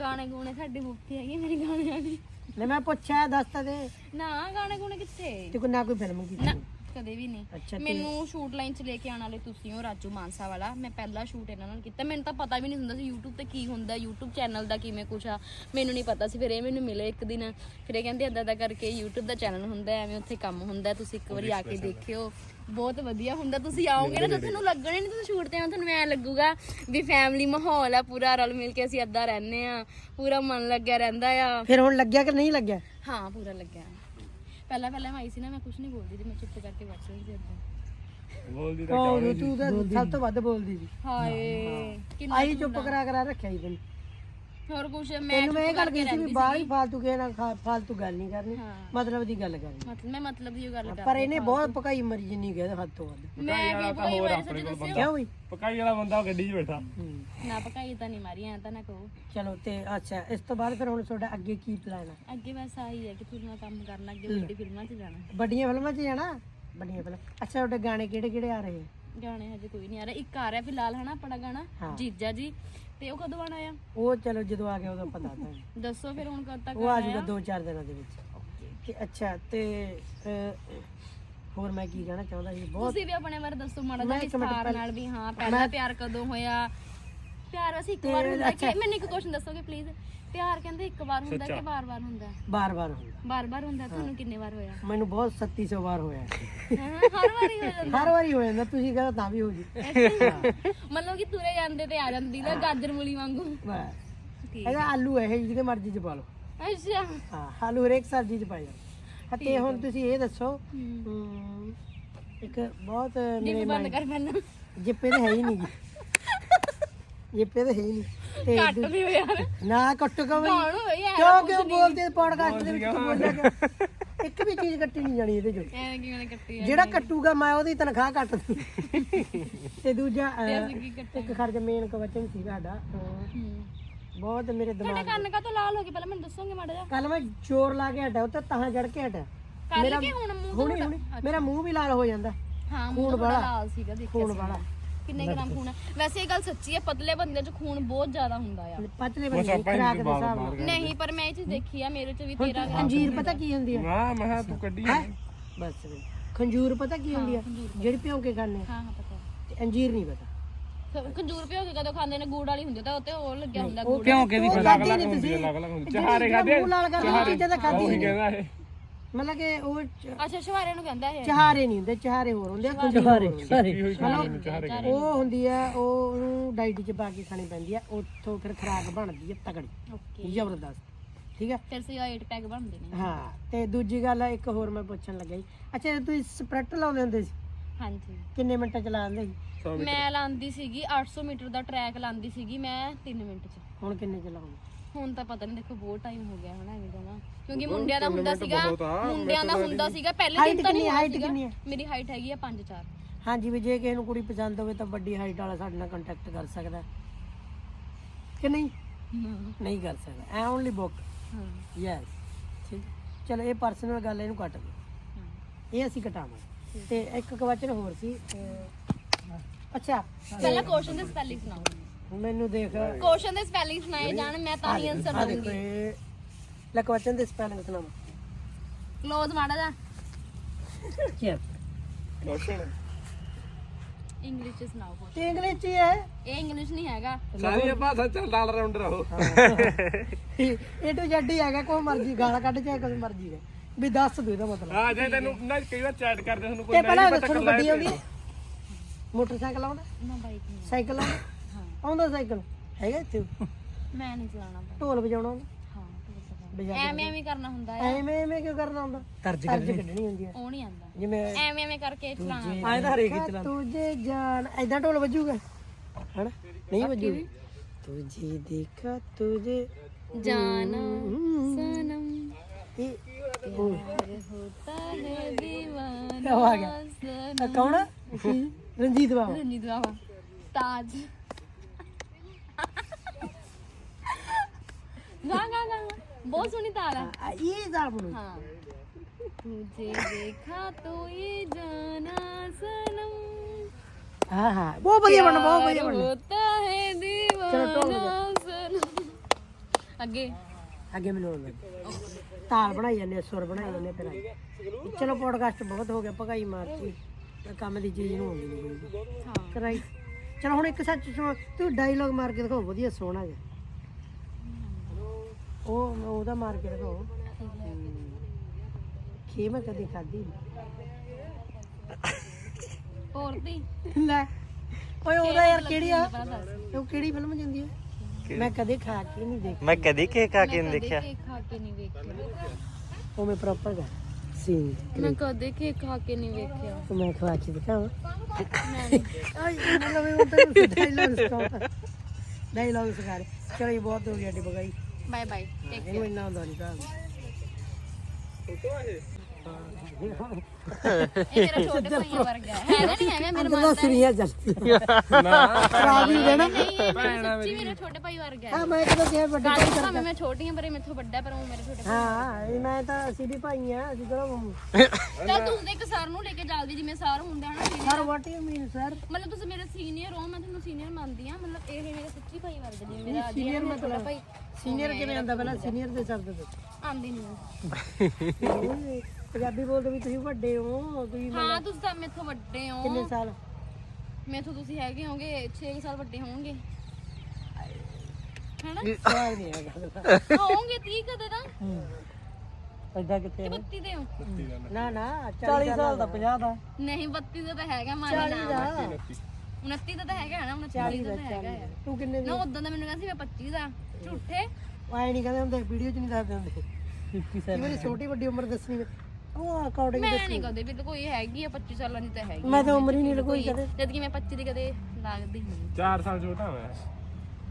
ਗਾਣੇ ਗੂਣੇ ਸਾਡੇ ਮੁਫਤੀ ਹੈਗੇ ਮੇਰੇ ਗਾਣਿਆਂ ਦੀ ਨਹੀਂ ਮੈਂ ਪੁੱਛਿਆ ਦੱਸ ਤਾਂ ਦੇ। ਨਾ ਗਾਣੇ ਗੂਣੇ ਕਿੱਥੇ? ਤੇ ਕੋਈ ਨਾ ਕੋਈ ਫਿਲਮ ਕੀਤੀ। ਨਾ ਕਦੇ ਵੀ ਨਹੀਂ। ਮੈਨੂੰ ਸ਼ੂਟ ਲਾਈਨ 'ਚ ਲੈ ਕੇ ਆਉਣ ਵਾਲੇ ਤੁਸੀਂ ਹੋ ਰਾਜੂ ਮਾਨਸਾ ਵਾਲਾ। ਮੈਂ ਪਹਿਲਾ ਸ਼ੂਟ ਇਹਨਾਂ ਨਾਲ ਕੀਤਾ। ਮੈਨੂੰ ਤਾਂ ਪਤਾ ਵੀ ਨਹੀਂ ਹੁੰਦਾ ਸੀ YouTube ਤੇ ਕੀ ਹੁੰਦਾ YouTube ਚੈਨਲ ਦਾ ਕਿਵੇਂ ਕੁਛ ਆ। ਮੈਨੂੰ ਨਹੀਂ ਪਤਾ ਸੀ। ਫਿਰ ਇਹ ਮੈਨੂੰ ਮਿਲੇ ਇੱਕ ਦਿਨ। ਫਿਰ ਇਹ ਕਹਿੰਦੇ ਏਦਾਂ ਦਾ ਕਰਕੇ YouTube ਦਾ ਚੈਨਲ ਹੁੰਦਾ ਐਵੇਂ ਉੱਥੇ ਕੰਮ ਹੁੰਦਾ। ਤੁਸੀਂ ਇੱਕ ਵਾਰੀ ਆ ਕੇ ਦੇਖਿਓ। ਬਹੁਤ ਵਧੀਆ ਹੁੰਦਾ। ਤੁਸੀਂ ਆਓਗੇ ਨਾ ਤਾਂ ਤੁਹਾਨੂੰ ਲੱਗਣਾ ਹੀ ਨਹੀਂ ਤੁਸੀਂ ਸ਼ੂਟ ਤੇ ਆਉਂ ਤੁਹਾਨੂੰ ਐ ਲੱਗੂਗਾ ਵੀ ਫੈਮਿਲੀ ਮਾਹੌਲ ਆ ਪੂਰਾ ਰਲ ਮਿਲ ਕੇ ਅਸੀਂ ਏਦਾਂ ਰਹਿੰਦੇ ਆ। ਪੂਰਾ ਮਨ ਲੱਗਿਆ ਰਹਿੰਦਾ ਆ। ਫਿਰ ਹੁਣ ਲੱਗਿਆ ਕਿ ਨਹੀਂ ਲੱਗਿਆ? ਹਾਂ ਪੂਰਾ ਲੱਗਿਆ। ਪਹਿਲਾਂ ਪਹਿਲਾਂ ਮੈਂ ਆਈ ਸੀ ਨਾ ਮੈਂ ਕੁਝ ਨਹੀਂ ਬੋਲਦੀ ਸੀ ਮੈਂ ਚੁੱਪ ਕਰਕੇ ਬੈਠ ਰਹੀ ਸੀ ਏਦਾਂ ਬੋਲਦੀ ਉਹ ਤੂੰ ਤਾਂ ਸਭ ਤੋਂ ਵੱਧ ਬੋਲਦੀ ਸੀ। ਹਾਏ ਕਿੰਨਾ ਆਈ ਚੁੱਪ ਕਰਾ ਕਰਾ ਰੱਖਿਆ ਸੀ ਤੈਨੂੰ। ਹੋਰ ਕੁਛ ਮੈਂ ਤੈਨੂੰ ਮੈਂ ਇਹ ਗੱਲ ਕਰਕੇ ਕਹੀ ਸੀ ਵੀ ਬਾਹਰ ਹੀ ਫਾਲਤੂ ਕਿਸੇ ਨਾਲ ਖਾ- ਫਾਲਤੂ ਗੱਲ ਨਹੀਂ ਕਰਨੀ। ਮਤਲਬ ਦੀ ਗੱਲ ਕਰਨੀ। ਮਤਲਬ ਮੈਂ ਮਤਲਬ ਦੀ ਗੱਲ ਕਰ ਪਰ ਇਹਨੇ ਬਹੁਤ ਪਕਾਈ ਮਰੀ ਜਿੰਨੀ ਗਏ ਹੱਦ ਤੋਂ ਵੱਧ। ਮੈਂ ਕੀ ਕੋਈ ਵਾਰ ਸੱਚ ਦੱਸਿਓ? ਕਿਉਂ ਵੀ ਪਕਾਈ ਵਾਲਾ ਬੰਦਾ ਉਹ ਗੱਡੀ 'ਚ ਬੈਠਾ। ਨਾ ਪਕਾਈ ਤਾਂ ਨਹੀਂ ਮਾਰੀ ਐ ਤਾਂ ਨਾ ਕਹੋ। ਚਲੋ ਤੇ ਅੱਛਾ ਇਸ ਤੋਂ ਬਾਅਦ ਫਿਰ ਹੁਣ ਤੁਹਾਡਾ ਅੱਗੇ ਕੀ ਪਲਾਨ ਹੈ ਅੱਗੇ ਬਸ ਆਹੀ ਹੈ ਕਿ ਫਿਲਮਾਂ ਕੰਮ ਕਰਨਾ ਅੱਗੇ ਵੱਡੀ ਫਿਲਮਾਂ 'ਚ ਜਾਣਾ। ਵੱਡੀਆਂ ਫਿਲਮਾਂ 'ਚ ਜਾਣਾ? ਵੱਡੀਆਂ ਫਿਲਮਾਂ। ਅੱਛਾ ਤੁਹਾਡੇ ਗਾਣੇ ਕਿਹੜੇ ਕਿਹੜੇ ਆ ਰਹੇ? ਗਾਣੇ ਹਜੇ ਕੋਈ ਨਹੀਂ ਆ ਰਿਹਾ। ਇੱਕ ਆ ਰਿਹਾ ਫਿਲਹਾਲ ਹਨਾ ਆਪਣਾ ਗਾਣਾ। ਜੀਜਾ ਜੀ। ਤੇ ਉਹ ਕਦੋਂ ਆਣਾ ਆ? ਉਹ ਚਲੋ ਜਦੋਂ ਆ ਗਿਆ ਉਦੋਂ ਪਤਾ ਤਾਂ ਦੱਸੋ ਫਿਰ ਹੁਣ ਕਦ ਤੱਕ ਉਹ ਆ ਜਾਊਗਾ ਦੋ ਚਾਰ ਦਿਨਾਂ ਦੇ ਵਿੱਚ। ਤੇ ਅੱਛਾ ਤੇ ਅਹ, ਹੋਰ ਮੈਂ ਕੀ ਕਹਿਣਾ ਚਾਹੁੰਦਾ ਸੀ? ਬਹੁਤ ਤੁਸੀਂ ਵੀ ਆਪਣੇ ਬਾਰੇ ਦੱਸੋ ਮਾੜਾ ਮੈਂ ਜਿਹਾ ਇੱਕ ਮਿੰਟ ਵਿਸਥਾਰ ਨਾਲ ਵੀ ਹਾਂ ਪਹਿਲਾ ਪਿਆਰ ਕਦੋਂ ਹੋਇਆ? ਪਿਆਰ ਅਸੀਂ ਇੱਕ ਵਾਰ ਹੁੰਦਾ ਕਿ ਮੈਨੂੰ ਇੱਕ ਕੁਐਸਚਨ ਦੱਸੋਗੇ ਪਲੀਜ਼ ਪਿਆਰ ਕਹਿੰਦੇ ਇੱਕ ਵਾਰ ਹੁੰਦਾ ਕਿ ਵਾਰ-ਵਾਰ ਹੁੰਦਾ? ਬਾਰ-ਬਾਰ ਹੁੰਦਾ। ਬਾਰ-ਬਾਰ ਹੁੰਦਾ ਤੁਹਾਨੂੰ ਕਿੰਨੇ ਵਾਰ ਹੋਇਆ? ਮੈਨੂੰ ਬਹੁਤ 3700 ਵਾਰ ਹੋਇਆ। ਹਾਂ ਹਰ ਵਾਰੀ ਹੋ ਜਾਂਦਾ। ਹਰ ਵਾਰੀ ਹੋ ਜਾਂਦਾ ਤੁਸੀਂ ਕਹਿੰਦਾ ਤਾਂ ਵੀ ਹੋ ਜੀ। ਮਤਲਬ ਕਿ ਤੁਰੇ ਜਾਂਦੇ ਤੇ ਆ ਜਾਂਦੀ ਨਾ ਗਾਜਰ ਮੂਲੀ ਵਾਂਗੂ। ਬਸ। ਠੀਕ ਇਹਦਾ ਆਲੂ ਹੈ ਇਹ ਜਿਹਦੇ ਮਰਜ਼ੀ ਚ ਪਾ ਲਓ। ਅੱਛਾ। ਹਾਂ ਆਲੂ ਹਰੇਕ ਸਬਜ਼ੀ ਚ ਪਾਈ ਜਾਓ ਤੇ ਹੁਣ ਤੁਸੀਂ ਇਹ ਦੱਸੋ ਹਮ। ਇੱਕ ਬਹੁਤ ਮੇਰੇ ਡਿਪ ਬੰਦ ਕਰ ਮੈਨੂੰ ਜਿੱਪੇ ਤੇ ਹੈ ਹੀ ਨਹੀਂ ਜਿੱਪੇ ਤੇ ਹੈ ਹੀ ਨਹੀਂ। ਤੇ ਕੱਟ ਦਿਓ ਯਾਰ ਨਾ। ਕੱਟੋ ਕੋ ਬਈ ਕੌਣ ਹੋਈ ਐ ਕਿਉਂ ਕਿਉਂ ਬੋਲਦੇ ਪੋਡਕਾਸਟ ਦੇ ਵਿੱਚ ਤੂੰ ਬੋਲਿਆ ਕਿਉਂ? ਇੱਕ ਵੀ ਚੀਜ਼ ਕੱਟੀ ਨਹੀਂ ਜਾਣੀ ਇਹਦੇ ਚੋਂ। ਐ ਕਿਵੇਂ ਕੱਟੀ ਆ ਜਿਹੜਾ ਕੱਟੂਗਾ ਮੈਂ ਉਹਦੀ ਤਨਖਾਹ ਕੱਟ ਦੂੰ ਤੇ ਦੂਜਾ ਅਹ, ਅਸੀਂ ਕੀ ਕੱਟੇ ਇੱਕ ਖਰਚ ਮੇਨ ਕਵਚਨ ਸੀ ਸਾਡਾ। ਅਹ, ਬਹੁਤ ਮੇਰੇ ਦਿਮਾਗ ਤੁਹਾਡੇ ਕੰਨ ਕਾ ਤੋਂ ਲਾਲ ਹੋ ਗਏ? ਪਹਿਲਾਂ ਮੈਨੂੰ ਦੱਸੋਗੇ ਮਾੜਾ ਜਿਹਾ। ਕੱਲ ਮੈਂ ਜ਼ੋਰ ਲਾ ਕੇ ਹਟਿਆ ਉੱਤੇ ਤਾਂ ਜੜ ਕੇ ਹਟਿਆ। ਕੱਲ ਕਿ ਹੁਣ ਮੂੰਹ ਤੋਂ ਹੁਣੀ। ਹੁਣੀ ਮੇਰਾ ਮੂੰਹ ਵੀ ਲਾਲ ਹੋ ਜਾਂਦਾ। ਹਾਂ ਮੂੰਹ ਬੜਾ ਲਾਲ ਸੀਗਾ ਦੇਖਿਆ ਖੂਨ ਸੀ ਵਾਲਾ। ਕਿੰਨੇ ਗ੍ਰਾਮ ਖੂਨ ਹੈ ਵੈਸੇ ਇਹ ਗੱਲ ਸੱਚੀ ਹੈ ਪਤਲੇ ਬੰਦੇ 'ਚ ਖੂਨ ਬਹੁਤ ਜ਼ਿਆਦਾ ਹੁੰਦਾ ਆ। ਪਤਲੇ ਬੰਦੇ ਦੀ ਖੁਰਾਕ ਦੇ ਹਿਸਾਬ ਨਾਲ। ਨਹੀਂ ਪਰ ਮੈਂ ਇਹ ਚੀਜ਼ ਦੇਖੀ ਆ ਮੇਰੇ 'ਚ ਵੀ 13 ਗ੍ਰਾਮ ਅੰਜੀਰ ਪਤਾ ਕੀ ਹੁੰਦੀ ਆ? ਨਾ ਮੈਂ ਕਿਹਾ ਤੂੰ ਕੱਢੀ ਬਸ ਬਈ। ਖੰਜੂਰ ਪਤਾ ਕੀ ਹੁੰਦੀ ਆ? ਜਿਹੜੀ ਭਿਉਂ ਕੇ ਖਾਂਦੇ ਆ। ਹਾਂ ਹਾਂ ਪਤਾ। ਤੇ ਅੰਜੀਰ ਨਹੀਂ ਪਤਾ। ਖੰਜੂਰ ਭਿਓ ਕੇ ਕਦੋਂ ਖਾਂਦੇ ਨੇ? ਗੂੜ ਵਾਲੀ ਹੁੰਦੀ ਤਾਂ ਉੱਤੇ ਹੋਰ ਲੱਗਿਆ ਹੁੰਦਾ ਉਹ ਗੂੜ। ਕਿਉਂ ਕੇ ਵੀ ਖਾਦੀ ਨਹੀਂ ਤੁਸੀਂ। ਅਲੱਗ ਅਲੱਗ ਹੁੰਦੀ ਚਹਾਰੇ ਖਾਦੇ ਕਰਕੇ ਚੀਜ਼ਾਂ ਤਾਂ ਖਾਦੀ ਉਹੀ ਨਹੀਂ। ਕਹਿੰਦਾ ਇਹ। ਮਤਲਬ ਕਿ ਉਹ ਚ- ਅੱਛਾ ਸ਼ਵਾਰੇ ਨੂੰ ਕਹਿੰਦਾ ਇਹ। ਚਹਾਰੇ ਨਹੀਂ ਹੁੰਦੇ ਚਹਾਰੇ ਹੋਰ ਹੁੰਦੇ ਆ ਚਹਾਰੇ ਉਹ ਹੁੰਦੀ ਆ। ਉਹ ਉਹਨੂੰ ਡਾਈਟ ਚ ਪਾ ਕੇ ਖਾਣੀ ਪੈਂਦੀ ਆ ਉੱਥੋਂ ਫਿਰ ਖਰਾਕ ਬਣਦੀ ਆ ਤਕੜੀ ਓਕੇ। ਜ਼ਬਰਦਸਤ ਠੀਕ ਹੈ ਫਿਰ ਸੇ 8 ਪੈਕ ਬਣਦੇ ਨੇ। ਹਾਂ ਤੇ ਦੂਜੀ ਗੱਲ ਆ ਇੱਕ ਹੋਰ ਮੈਂ ਪੁੱਛਣ ਲੱਗਾ ਜੀ। ਅੱਛਾ ਤੁਸੀਂ ਸਪਰੈਟ ਲਾਉਂਦੇ ਹੁੰਦੇ ਸੀ? ਹਾਂਜੀ। ਕਿੰਨੇ ਮਿੰਟਾਂ ਚ ਲਾਉਂਦੇ ਸੀ? ਮੈਂ ਲਾਂਦੀ ਸੀਗੀ 800 ਮੀਟਰ ਦਾ ਟਰੈਕ ਲਾਂਦੀ ਸੀਗੀ ਮੈਂ 3 ਮਿੰਟ 'ਚ। ਹੁਣ ਕਿੰਨੇ ਚ ਲਾਉਂਦੇ ਹੁਣ ਤਾਂ ਪਤਾ ਨਹੀਂ ਦੇਖੋ ਬਹੁਤ ਟਾਈਮ ਹੋ ਗਿਆ ਹਨਾ ਐਵੇਂ ਜਮਾ ਕਿਉਂਕਿ ਮੁੰਡਿਆਂ ਦਾ ਹੁੰਦਾ ਸੀਗਾ ਮੁੰਡਿਆਂ ਦਾ ਹੁੰਦਾ ਸੀਗਾ ਪਹਿਲੇ ਦਿਨ ਤਾਂ ਨਹੀਂ ਕਿੰਨੀ ਹੈ? ਹੋਇਆ Height ਸੀਗਾ। ਕਿੰਨੀ ਹੈ? ਮੇਰੀ ਹਾਈਟ ਹੈਗੀ ਆ 5'4 ਹਾਂਜੀ ਵੀ ਜੇ ਕਿਸੇ ਨੂੰ ਕੁੜੀ ਪਸੰਦ ਹੋਵੇ ਤਾਂ ਵੱਡੀ ਹਾਈਟ ਵਾਲਾ ਸਾਡੇ ਨਾਲ ਕੰਟੈਕਟ ਕਰ ਸਕਦਾ ਹੈ। ਕਿ ਨਹੀਂ? ਨਹੀਂ ਕਰ ਸਕਦਾ। ਐ ਓਨਲੀ ਬੁੱਕ ਹਾਂ। ਯੈਸ ਠੀਕ ਚਲੋ ਇਹ ਪਰਸਨਲ ਗੱਲ ਇਹਨੂੰ ਕੱਟ ਦਿਓ। ਇਹ ਅਸੀਂ ਕਟਾਵਾਂਗੇ। ਤੇ ਇੱਕ ਕਵਚਨ ਹੋਰ ਸੀ ਅੱਛਾ। ਪਹਿਲਾਂ ਕੁਐਸਚਨ ਦੇ ਸਪੈਲਿੰਗ ਸੁਣਾਓ। ਮੈਨੂੰ ਦੇਖ। ਕੁਐਸਚਨ ਦੇ ਸਪੈਲਿੰਗ ਸੁਣਾਏ ਜਾਣ ਮੈਂ ਤਾਂ ਹੀ ਆਨਸਰ ਆ ਦੇਖੋ ਦਊਂਗੀ। ਇਹ ਦੇ ਸਪੈਲਿੰਗ ਸੁਣਾਵਾ ਕਲੋਜ਼ ਮਾੜਾ ਜਾ ਕੀ ਇੰਗਲਿਸ਼ ਚ ਸੁਣਾਓ ਕੁਛ। ਤੇ ਇੰਗਲਿਸ਼ ਚ ਹੀ ਹੈ। ਇਹ ਇੰਗਲਿਸ਼ ਨਹੀਂ ਹੈਗਾ। ਸਾਰੀ ਭਾਸ਼ਾ ਚੱਲ ਆਲ ਰਾਉਂਡਰ ਹੋ। ਇਹ ਟੂ ਜੱਡ ਹੀ ਹੈਗਾ ਕੋਈ ਮਰਜ਼ੀ ਗਾਲਾਂ ਕੱਢ ਚਾਹੇ ਕੋਈ ਮਰਜ਼ੀ ਹੈ। ਵੀ ਦੱਸ ਦੋ ਇਹਦਾ ਮਤਲਬ। ਹਾਂ ਜੇ ਤੈਨੂੰ ਨਾ ਕਈ ਵਾਰ ਚੈਟ ਕਰਦੇ ਤੁਹਾਨੂੰ ਕੋਈ ਤੇ ਨਹੀਂ ਪਹਿਲਾਂ ਪਤਾ ਦੱਸੋ ਕੱਲਾ ਗੱਡੀ ਆਉਂਦੀ ਹੈ। ਮੋਟਰਸਾਈਕਲ ਆਉਂਦਾ ਨਾ ਬਾਈਕ ਨਹੀਂ ਸਾਈਕਲ ਆਉਂਦਾ ਆਉਂਦਾ ਸਾਈਕਲ। ਹੈਗਾ ਇੱਥੇ? ਮੈਂ ਨਹੀਂ ਚਲਾਉਣਾ ਢੋਲ ਵਜਾਉਣਾ ਹਾਂ ਠੀਕ ਹੈ ਵਜਾ ਐਵੇਂ ਐਵੇਂ ਕਰਨਾ ਹੁੰਦਾ ਆ। ਐਵੇਂ ਐਵੇਂ ਕਿਉਂ ਕਰਨਾ ਹੁੰਦਾ? ਤਰਜ ਕੱਢਣੀ ਹੁੰਦੀ ਹੈ ਉਹ ਨਹੀਂ ਆਂਦਾ ਜਿਵੇਂ ਐਵੇਂ ਐਵੇਂ ਕਰਕੇ ਚਲਾਉਣਾ। ਆਏ ਤਾਂ ਹਰੇਕ ਚਲਾ ਤੁਝੇ ਜਾਣ ਐਦਾਂ ਢੋਲ ਵੱਜੂਗਾ? ਹਨਾ? ਨਹੀਂ ਵੱਜੂਗਾ? ਤੁਝੇ ਦੇਖਾ ਤੁਝੇ ਜਾਨਾ ਸਨਮ। ਇਹ ਉਹ ਹੋਤਾ ਹੈ ਦੀਵਾਨਾ ਉਹ ਆ ਗਿਆ। ਸਨਮ ਆ ਕੌਣ ਆ? ਕੀ? ਰਣਜੀਤ ਤਾਜ। ਗਾ ਗਾ ਗਾ ਬਹੁਤ ਸੋਹਣੀ ਤਾਲ ਹੈ ਆ, ਇਹ ਦਾ ਬਣੂ हाँ मुझे देखा तो ये जाना सनम ਹਾਂ ਹਾਂ ਬਹੁਤ ਵਧੀਆ ਬਣਨਾ ਬਹੁਤ ਵਧੀਆ प्यार ਬਣਨਾ होता है दीवाना सनम ਅੱਗੇ ਅੱਗੇ ਮੈਨੂੰ ਆਉਂਦਾ ਤਾਲ ਬਣਾਈ ਜਾਂਦੇ ਆ, ਸੁਰ ਬਣਾਈ ਜਾਂਦੇ ਆ ਫਿਰ ਆਈ। ਚਲੋ ਪੋਡਕਾਸਟ ਬਹੁਤ ਹੋ ਗਿਆ ਭਗਾਈ ਮਾਰਤੀ ਤਾਂ ਕੰਮ ਦੀ ਚੀਜ਼ ਨੂੰ ਆਉਂਦੀ ਨਹੀਂ ਕੋਈ ਹਾਂ ਕਰਾਈ ਚਲੋ ਹੁਣ ਇੱਕ ਸੱਚ ਸੁਣ ਤੂੰ ਡਾਇਲੌਗ ਮਾਰ ਕੇ ਦਿਖਾਓ ਵਧੀਆ ਸੋਹਣਾ ਜਿਹਾ ਉਹ ਉਹਦਾ ਮਾਰ ਕੇ ਦਿਖਾਓ ਖੇ ਮੈਂ ਕਦੇ ਖਾਦੀ ਹੋਰ ਦੀ ਲੈ। ਓਏ ਉਹਦਾ ਯਾਰ ਕਿਹੜੀ ਆ? ਪਤਾ ਦੱਸ। ਉਹ ਕਿਹੜੀ ਫਿਲਮ ਜਾਂਦੀ ਹੈ ਮੈਂ ਕਦੇ ਖਾ ਕੇ ਨਹੀਂ ਦੇਖੀ। ਮੈਂ ਕਦੀ ਕੇਕ ਕੇ ਨਹੀਂ ਦੇਖਿਆ। ਖਾ ਕੇ ਨਹੀਂ ਵੇਖਿਆ। ਉਹ ਮੈਂ ਪ੍ਰੋਪਰ ਗਾ। ਸੀਨ ਮੈਂ ਕਦੇ ਕੇਕ ਖਾ ਕੇ ਨਹੀਂ ਵੇਖਿਆ। ਉਹ ਮੈਂ ਖਵਾ ਕੇ ਦਿਖਾਵਾਂ। ਆਈ ਮਤਲਬ ਇਹ ਤਾਂ ਡਾਇਲੌਗ ਸਿਖਾਉਂਦਾ। ਡਾਇਲੌਗ ਸਿਖਾ ਰਹੇ। ਚਲੋ ਇਹ ਬਹੁਤ ਹੋ ਗਿਆ ਡੀ ਬਗਾਈ ਬਾਏ ਬਾਏ ਟੇਕ ਇਹਨੂੰ ਇੰਨਾ ਹੁੰਦਾ ਨਹੀਂ ਤਾਂ ਇਹ ਮੇਰਾ ਛੋਟੇ ਭਾਈ ਵਰਗਾ ਹੈ। ਹੈਗਾ ਨਹੀਂ ਹੈਗਾ ਮੇਰਾ ਅੰਦਰ ਦਾ ਸਰੀਆ ਚੱਲਦੀ ਖਰਾਬ ਹੀ ਨਹੀਂ ਇਹ ਸੱਚੀ ਮੇਰਾ। ਛੋਟੇ ਭਾਈ ਵਰਗਾ ਹੈ। ਹਾਂ ਮੈਂ ਕਦੋਂ ਕਿਹਾ ਵੱਡਾ ਗੱਲ ਤਾਂ ਭਾਵੇਂ ਮੈਂ ਛੋਟੀ ਹਾਂ ਪਰ ਇਹ ਮੇਥੋਂ ਵੱਡਾ ਪਰ ਉਹ ਮੇਰੇ ਛੋਟੇ ਹਾਂ ਇਹ ਮੈਂ ਤਾਂ ਅਸੀਂ ਵੀ ਭਾਈ ਆ ਅਸੀਂ ਕਿਹੜਾ ਚੱਲ ਤੂੰ ਦੇ ਇੱਕ ਸਰ ਨੂੰ ਲੈ ਕੇ ਚੱਲਦੀ ਜਿਵੇਂ ਸਰ ਹੁੰਦੇ ਹਨ senior। Sir what you mean sir ਮਤਲਬ ਤੁਸੀਂ ਮੇਰੇ ਸੀਨੀਅਰ ਹੋ ਮੈਂ ਤੁਹਾਨੂੰ ਸੀਨੀਅਰ ਮੰਨਦੀ ਆ ਮਤਲਬ ਇਹ ਮੇਰੇ ਸੱਚੀ ਭਾਈ ਵਰਗਾ ਜਿਵੇਂ ਮੇਰਾ ਸੀਨੀਅਰ ਮਤਲਬ? ਭਾਈ। ਸੀਨੀਅਰ ਕਿਵੇਂ ਆਂਦਾ ਪਹਿਲਾਂ? ਸੀਨੀਅਰ ਦੇ ਸ਼ਬਦ ਦੱਸੋ। ਆਂਦੀ ਨਹੀਂ ਓਏ, ਪੰਜਾਬੀ ਬੋਲਦੇ ਵੀ ਤੁਸੀਂ ਵੱਡੇ ਹੋ ਤੁਸੀਂ ਹਾਂ ਤੁਸੀਂ ਤਾਂ ਮੇਥੋਂ ਵੱਡੇ ਹੋ। ਕਿੰਨੇ ਸਾਲ? ਮੇਥੋਂ ਤੁਸੀਂ ਹੈਗੇ ਹੋਗੇ 6 ਸਾਲ ਵੱਡੇ ਹੋਵੋਗੇ। ਹੈਨਾ? ਸਵਾਲ ਨਹੀਂ ਹੈਗਾ ਹੋਵੋਗੇ 30 ਕਦੇ ਤਾਂ। ਐਦਾਂ ਕਿੱਥੇ ਕਿ 32 ਦੇ ਹੋ? ਨਾ ਨਾ 40 ਸਾਲ ਦਾ 50 ਦਾ। ਨਹੀਂ 32 ਦਾ ਤਾਂ ਹੈਗਾ ਮਾਨੀ ਨਾ 29 ਦਾ ਤਾਂ ਹੈਗਾ ਨਾ 29 ਦਾ ਤਾਂ ਹੈਗਾ ਯਾਰ। ਤੂੰ ਕਿੰਨੇ ਨਾ ਉਦੋਂ ਦਾ ਮੈਨੂੰ ਕਹਿੰਦਾ ਸੀ ਮੈਂ 25 ਦਾ ਝੂਠੇ। ਆਏ ਨਹੀਂ ਕਹਿੰਦੇ ਹੁੰਦੇ ਵੀਡੀਓ 'ਚ ਨਹੀਂ ਦੱਸਦੇ ਹੁੰਦੇ। 50 ਸਾਲ ਮੇਰੀ ਛੋਟੀ ਵੱਡੀ ਉਮਰ ਦੱਸਣੀ ਵੇ। ਉਹ ਅਕਾਊਂਟਿੰਗ ਮੈਂ ਨਹੀਂ ਕਦੇ ਵੀ ਕੋਈ ਹੈਗੀ ਆ 25 ਸਾਲਾਂ ਦੀ ਤਾਂ ਹੈਗੀ ਮੈਂ ਤਾਂ ਉਮਰ ਹੀ ਨਹੀਂ ਲਗੋਈ ਕਦੇ। ਜਦ ਕਿ ਮੈਂ 25 ਦੀ ਕਦੇ ਲੱਗਦੀ ਨਹੀਂ 4 ਸਾਲ ਛੋਟਾ ਮੈਂ।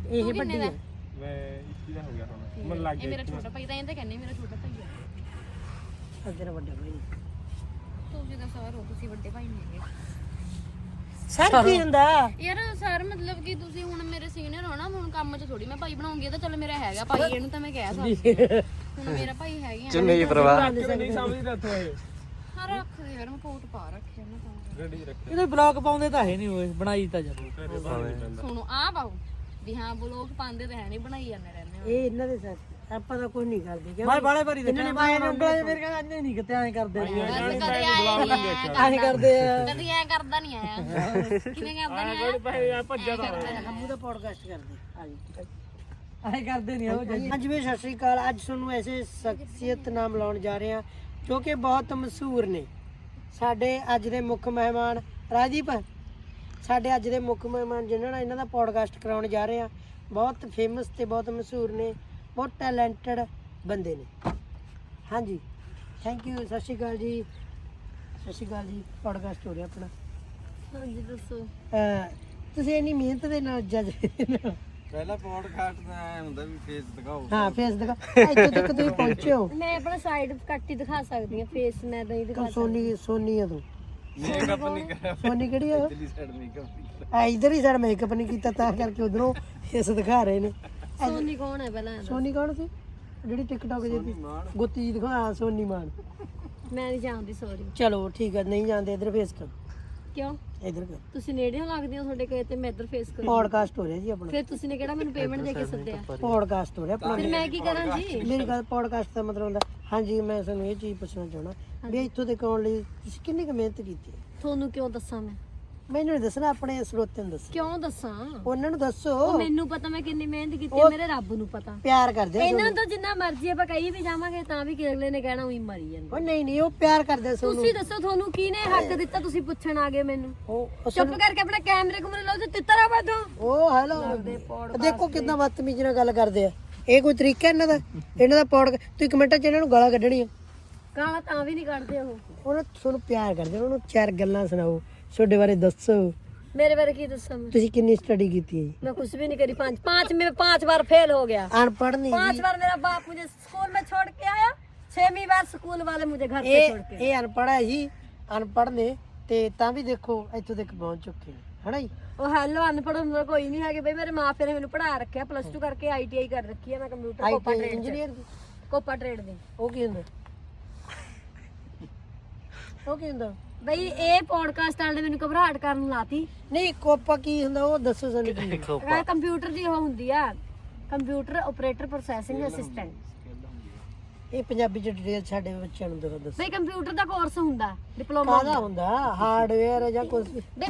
ਇਹ ਵੱਡੀ ਹੈ ਮੈਂ 21 ਦਾ ਹੋ ਗਿਆ ਹੁਣ। ਮਨ ਲੱਗ ਇਹ ਮੇਰਾ ਛੋਟਾ ਭਾਈ ਤਾਂ ਇਹ ਤਾਂ ਕਹਿੰਦੇ ਮੇਰਾ ਛੋਟਾ ਭਾਈ ਆ। ਅੱਗੇ ਵੱਡੇ ਭਾਈ ਤੁਸੀਂ ਤਾਂ ਸਰ ਹੋ ਤੁਸੀਂ ਵੱਡੇ ਭਾਈ ਨਹੀਂ ਹੈਗੇ। ਸਰ ਕੀ ਹੁੰਦਾ? ਯਾਰ ਸਰ ਮਤਲਬ ਕਿ ਤੁਸੀਂ ਹੁਣ ਮੇਰੇ ਸੀਨੀਅਰ ਹੋ ਨਾ ਹੁਣ ਕੰਮ 'ਚ ਥੋੜੀ ਮੈਂ ਭਾਈ ਬਣਾਉਂਗੀ ਇਹ ਤਾਂ ਚਲੋ ਮੇਰਾ ਹੈਗਾ ਭਾਈ ਇਹਨੂੰ ਤਾਂ ਮੈਂ ਕਹਿ ਸਕਦੀ। ਹੁਣ ਮੇਰਾ ਭਾਈ ਹੈਗੀ ਚੁੰਨੀ ਪ੍ਰਵਾਹ। ਨਹੀਂ ਸਮਝਦਾ ਤੂੰ ਇਹ। ਹਾਂ ਰੱਖ ਦੇ ਯਾਰ ਮੈਂ ਕੋਟ ਪਾ ਰੱਖਿਆ ਨਾ ਤਾਂ। ਰੈਡੀ ਰੱਖ ਇਹਦੇ ਬਲੌਗ ਪਾਉਂਦੇ ਤਾਂ ਹੈ ਨਹੀਂ ਹੋਏ ਬਣਾਈ ਤਾਂ ਜਾ ਸੁਣੋ ਆ ਪਾਓ। ਵੀ ਹਾਂ ਬਲੋਗ ਪਾਉਂਦੇ ਤਾਂ ਹੈ ਨਹੀਂ ਬਣਾਈ ਜਾਂਦੇ ਰਹਿੰਦੇ। ਇਹ ਇਹਨਾਂ ਦੇ ਸਰ। ਆਪਾਂ ਤਾਂ ਕੁਝ ਨਹੀਂ ਕਰਦੇ ਕਿਉਂ ਮੈਂ ਬਾਲੇ ਵਾਰੀ ਦੇਖਿਆ ਮੈਂ ਉਂਗਲਾਂ ਮੇਰੇ ਕਹਿੰਦਾ ਅੰਨੇ ਨਹੀਂ ਕਿਤੇ ਐਂ ਕਰਦੇ ਆਏ ਐਂ ਕਰਦੇ ਆ। ਕਦੀ ਐ ਕਰਦਾ ਨਹੀਂ ਆਇਆ। ਕਿਵੇਂ ਕਰਦਾ ਨਹੀਂ ਆਇਆ। ਭਾਈ ਆ ਭੱਜਾ ਤਾਂ ਹਮੂ ਦਾ ਪੋਡਕਾਸਟ ਕਰਦੇ। ਹਾਂਜੀ। ਐਂ ਕਰਦੇ ਨਹੀਂ ਉਹ ਅੱਜ ਵੀ ਸਤਿ ਸ਼੍ਰੀ ਅਕਾਲ। ਅੱਜ ਤੁਹਾਨੂੰ ਐਸੇ ਸ਼ਖਸੀਅਤ ਨਾਮ ਲਾਉਣ ਜਾ ਰਹੇ ਹਾਂ ਜੋ ਕਿ ਬਹੁਤ ਮਸ਼ਹੂਰ ਨੇ। ਸਾਡੇ ਅੱਜ ਦੇ ਮੁੱਖ ਮਹਿਮਾਨ ਰਾਜੀਪ ਸਾਡੇ ਅੱਜ ਦੇ ਮੁੱਖ ਮਹਿਮਾਨ ਜਿਨ੍ਹਾਂ ਨਾਲ ਇਹਨਾਂ ਦਾ ਪੋਡਕਾਸਟ ਕਰਾਉਣ ਜਾ ਰਹੇ ਹਾਂ ਬਹੁਤ ਫੇਮਸ ਤੇ ਬਹੁਤ ਮਸ਼ਹੂਰ ਨੇ। ਬਹੁਤ ਟੈਲੈਂਟਡ ਬੰਦੇ ਨੇ। ਹਾਂਜੀ। ਥੈਂਕ ਯੂ ਸਤਿ ਸ਼੍ਰੀ ਅਕਾਲ ਜੀ। ਸਤਿ ਸ਼੍ਰੀ ਅਕਾਲ ਜੀ ਪੋਡਕਾਸਟ ਹੋ ਰਿਹਾ ਆਪਣਾ। ਹਾਂਜੀ ਦੱਸੋ। ਅਹ ਤੁਸੀਂ ਇੰਨੀ ਮਿਹਨਤ ਦੇ ਨਾਲ ਜੱਜ ਪਹਿਲਾ ਪੋਡਕਾਸਟ ਦਾ ਐ ਹੁੰਦਾ ਵੀ ਫੇਸ ਦਿਖਾਓ। ਹਾਂ ਫੇਸ ਦਿਖਾ ਇੱਥੇ ਤੱਕ ਤੁਸੀਂ ਪਹੁੰਚੇ ਹੋ। ਮੈਂ ਆਪਣਾ ਸਾਈਡ ਕੱਟ ਹੀ ਦਿਖਾ ਸਕਦੀ ਹਾਂ ਫੇਸ ਮੈਂ ਨਹੀਂ ਦਿਖਾ ਕਮ ਸੋਨੀ ਸੋਨੀ ਆ ਤੂੰ। ਮੇਕਅਪ ਨਹੀਂ ਕਰਿਆ। ਸੋਨੀ ਕਿਹੜੀ ਆ? ਦਿੱਲੀ ਸਾਈਡ ਮੇਕਅਪ ਆ ਇਧਰ ਹੀ ਸਾਡਾ ਮੇਕਅਪ ਨਹੀਂ ਕੀਤਾ ਤਾਂ ਕਰਕੇ ਉਧਰੋਂ ਇਸ ਦਿਖਾ ਰਹੇ ਨੇ। ਸੋਨੀ ਕੌਣ ਹੈ ਪਹਿਲਾਂ ਸੋਨੀ ਕੌਣ ਸੀ? ਜਿਹੜੀ ਟਿਕਟੌਕ ਜੇ ਦੀ ਗੁੱਤੀ ਜੀ ਦਿਖਾ ਸੋਨੀ ਮਾਨ। ਮੈਂ ਨਹੀਂ ਜਾਣਦੀ ਸੌਰੀ ਚਲੋ ਠੀਕ ਹੈ ਨਹੀਂ ਜਾਂਦੇ ਇਧਰ ਫੇਸ ਕਰ। ਕਿਉਂ? ਇਧਰ ਕਰ। ਤੁਸੀਂ ਨੇੜੇ ਲੱਗਦੇ ਹੋ ਤੁਹਾਡੇ ਕੋਲ ਤੇ ਮੈਂ ਇੱਧਰ ਫੇਸ ਕਰ ਪੋਡਕਾਸਟ ਹੋ ਰਿਹਾ ਜੀ ਆਪਣਾ। ਫਿਰ ਤੁਸੀਂ ਨੇ ਕਿਹੜਾ ਮੈਨੂੰ ਪੇਮੈਂਟ ਦੇ ਕੇ ਸੱਦਿਆ? ਪੋਡਕਾਸਟ ਹੋ ਰਿਹਾ ਆਪਣਾ। ਫਿਰ ਮੈਂ ਕੀ ਕਰਾਂ ਜੀ? ਮੇਰੀ ਗੱਲ ਪੋਡਕਾਸਟ ਦਾ ਮਤਲਬ ਹੁੰਦਾ ਹਾਂਜੀ ਮੈਂ ਤੁਹਾਨੂੰ ਇਹ ਚੀਜ਼ ਪੁੱਛਣਾ ਚਾਹਣਾ ਵੀ ਇੱਥੋਂ ਤੱਕ ਆਉਣ ਲਈ ਤੁਸੀਂ ਕਿੰਨੀ ਕੁ ਮਿਹਨਤ ਕੀਤੀ ਹੈ? ਤੁਹਾਨੂੰ ਕਿਉਂ ਦੱਸਾਂ ਮੈਂ? ਮੈਨੂੰ ਨਹੀਂ ਦੱਸਣਾ ਆਪਣੇ ਸਰੋਤਿਆਂ ਨੂੰ ਦੱਸੋ ਕਿਉਂ ਦੱਸਾਂ? ਉਹਨਾਂ ਨੂੰ ਦੱਸੋ। ਮੈਨੂੰ ਪਤਾ ਮੈਂ ਕਿੰਨੀ ਮਿਹਨਤ ਕੀਤੀ ਹੈ ਮੇਰੇ ਰੱਬ ਨੂੰ ਪਤਾ। ਪਿਆਰ ਕਰਦੇ ਆ ਇਹਨਾਂ ਨੂੰ ਤਾਂ ਜਿੰਨਾ ਮਰਜ਼ੀ ਆਪਾਂ ਕਹੀ ਵੀ ਜਾਵਾਂਗੇ ਤਾਂ ਵੀ ਕਿ ਅਗਲੇ ਨੇ ਕਹਿਣਾ ਉਹੀ ਮਰੀ ਜਾਂਦਾ। ਉਹ ਨਹੀਂ ਨਹੀਂ ਉਹ ਪਿਆਰ ਕਰਦੇ ਸੋਨੂੰ ਤੁਸੀਂ ਦੱਸੋ ਤੁਹਾਨੂੰ ਕਿਹਨੇ ਹੱਕ ਦਿੱਤਾ ਤੁਸੀਂ ਪੁੱਛਣ ਆ ਗਏ ਮੈਨੂੰ? ਉਹ ਉਹ ਚੁੱਪ ਕਰਕੇ ਆਪਣਾ ਕੈਮਰੇ ਕੁਮਰੇ ਲਾਓ ਤੇ ਤਿੱਤਰਾ ਬਾਦੋ ਉਹ ਹੈਲੋ ਦੇਖੋ ਕਿੰਨਾ ਬਦਤਮੀਜ਼ੀ ਨਾਲ ਗੱਲ ਕਰਦੇ ਆ। ਇਹ ਕੋਈ ਤਰੀਕਾ ਇਹਨਾਂ ਦਾ? ਇਹਨਾਂ ਦਾ ਪੌੜ ਤੁਸੀਂ ਕਮੈਂਟਾਂ 'ਚ ਇਹਨਾਂ ਨੂੰ ਗਾਲਾਂ ਕੱਢਣੀਆਂ। ਗਾਲਾਂ ਤਾਂ ਵੀ ਨਹੀਂ ਕੱਢਦੇ ਉਹ। ਉਹਨਾਂ ਤੁਹਾਨੂੰ ਪਿਆਰ ਕਰਦੇ ਉਹਨਾਂ ਨੂੰ ਚਾਰ ਗੱਲਾਂ ਸੁਣਾਓ। ਤੁਹਾਡੇ ਬਾਰੇ ਦੱਸੋ ਮੇਰੇ ਬਾਰੇ ਕੀ ਦੱਸਾਂ ਮੈਂ ਤੁਸੀਂ ਕਿੰਨੀ ਸਟੱਡੀ ਕੀਤੀ ਹੈ ਜੀ मैं कुछ भी नहीं करी पांच पांच में पांच बार फेल हो गया ਅਨਪੜ੍ਹ ਨਹੀਂ पांच बार मेरा बाप मुझे स्कूल में छोड़ के आया छहवीं बार स्कूल वाले मुझे घर पे छोड़ ਇਹ ਇਹ ਅਨਪੜ੍ਹ ਹੈ ਜੀ ਅਨਪੜ੍ਹ ਨੇ ਤੇ ਤਾਂ ਵੀ ਦੇਖੋ ਇੱਥੋਂ ਤੱਕ ਪਹੁੰਚ ਚੁੱਕੇ ਨੇ ਹਨਾ ਜੀ ਉਹ ਹੈਲੋ ਅਨਪੜ੍ਹ ਹੁੰਦਾ ਕੋਈ ਨਹੀਂ ਹੈਗੇ ਬਈ ਮੇਰੇ ਮਾਪੇ ਨੇ ਮੈਨੂੰ ਪੜ੍ਹਾ ਰੱਖਿਆ ਪਲੱਸ 2 ਕਰਕੇ ਆਈਟੀਆਈ ਕਰ ਰੱਖੀ ਹੈ ਮੈਂ computer COPA IT trade engineer COPA trade ਦੀ ਉਹ ਕੀ ਹੁੰਦਾ ਉਹ ਕੀ ਹੁੰਦਾ ਬਈ ਇਹ ਪੋਡਕਾਸਟ ਵਾਲੇ ਨੇ ਮੈਨੂੰ ਘਬਰਾਹਟ ਕਰਨ ਲਾਤੀ। ਨਹੀਂ ਕੋਪਾ ਕੀ ਹੁੰਦਾ ਉਹ ਦੱਸੋ ਸਾਨੂੰ ਕੀ ਹੁੰਦਾ। ਕੰਪਿਊਟਰ ਦੀ ਉਹ ਹੁੰਦੀ ਆ। ਕੰਪਿਊਟਰ ਆਪਰੇਟਰ ਪ੍ਰੋਸੈਸਿੰਗ ਅਸਿਸਟੈਂਟ ਇਹ ਪੰਜਾਬੀ ਚ ਡਿਟੇਲ ਸਾਡੇ ਬੱਚਿਆਂ ਨੂੰ ਦੱਸੋ ਦੱਸੋ। ਬਈ ਕੰਪਿਊਟਰ ਦਾ ਕੋਰਸ ਹੁੰਦਾ ਡਿਪਲੋਮਾ ਕਾਹਦਾ ਹੁੰਦਾ? ਹਾਰਡਵੇਅਰ ਜਾਂ ਕੁਝ ਵੀ ਬਈ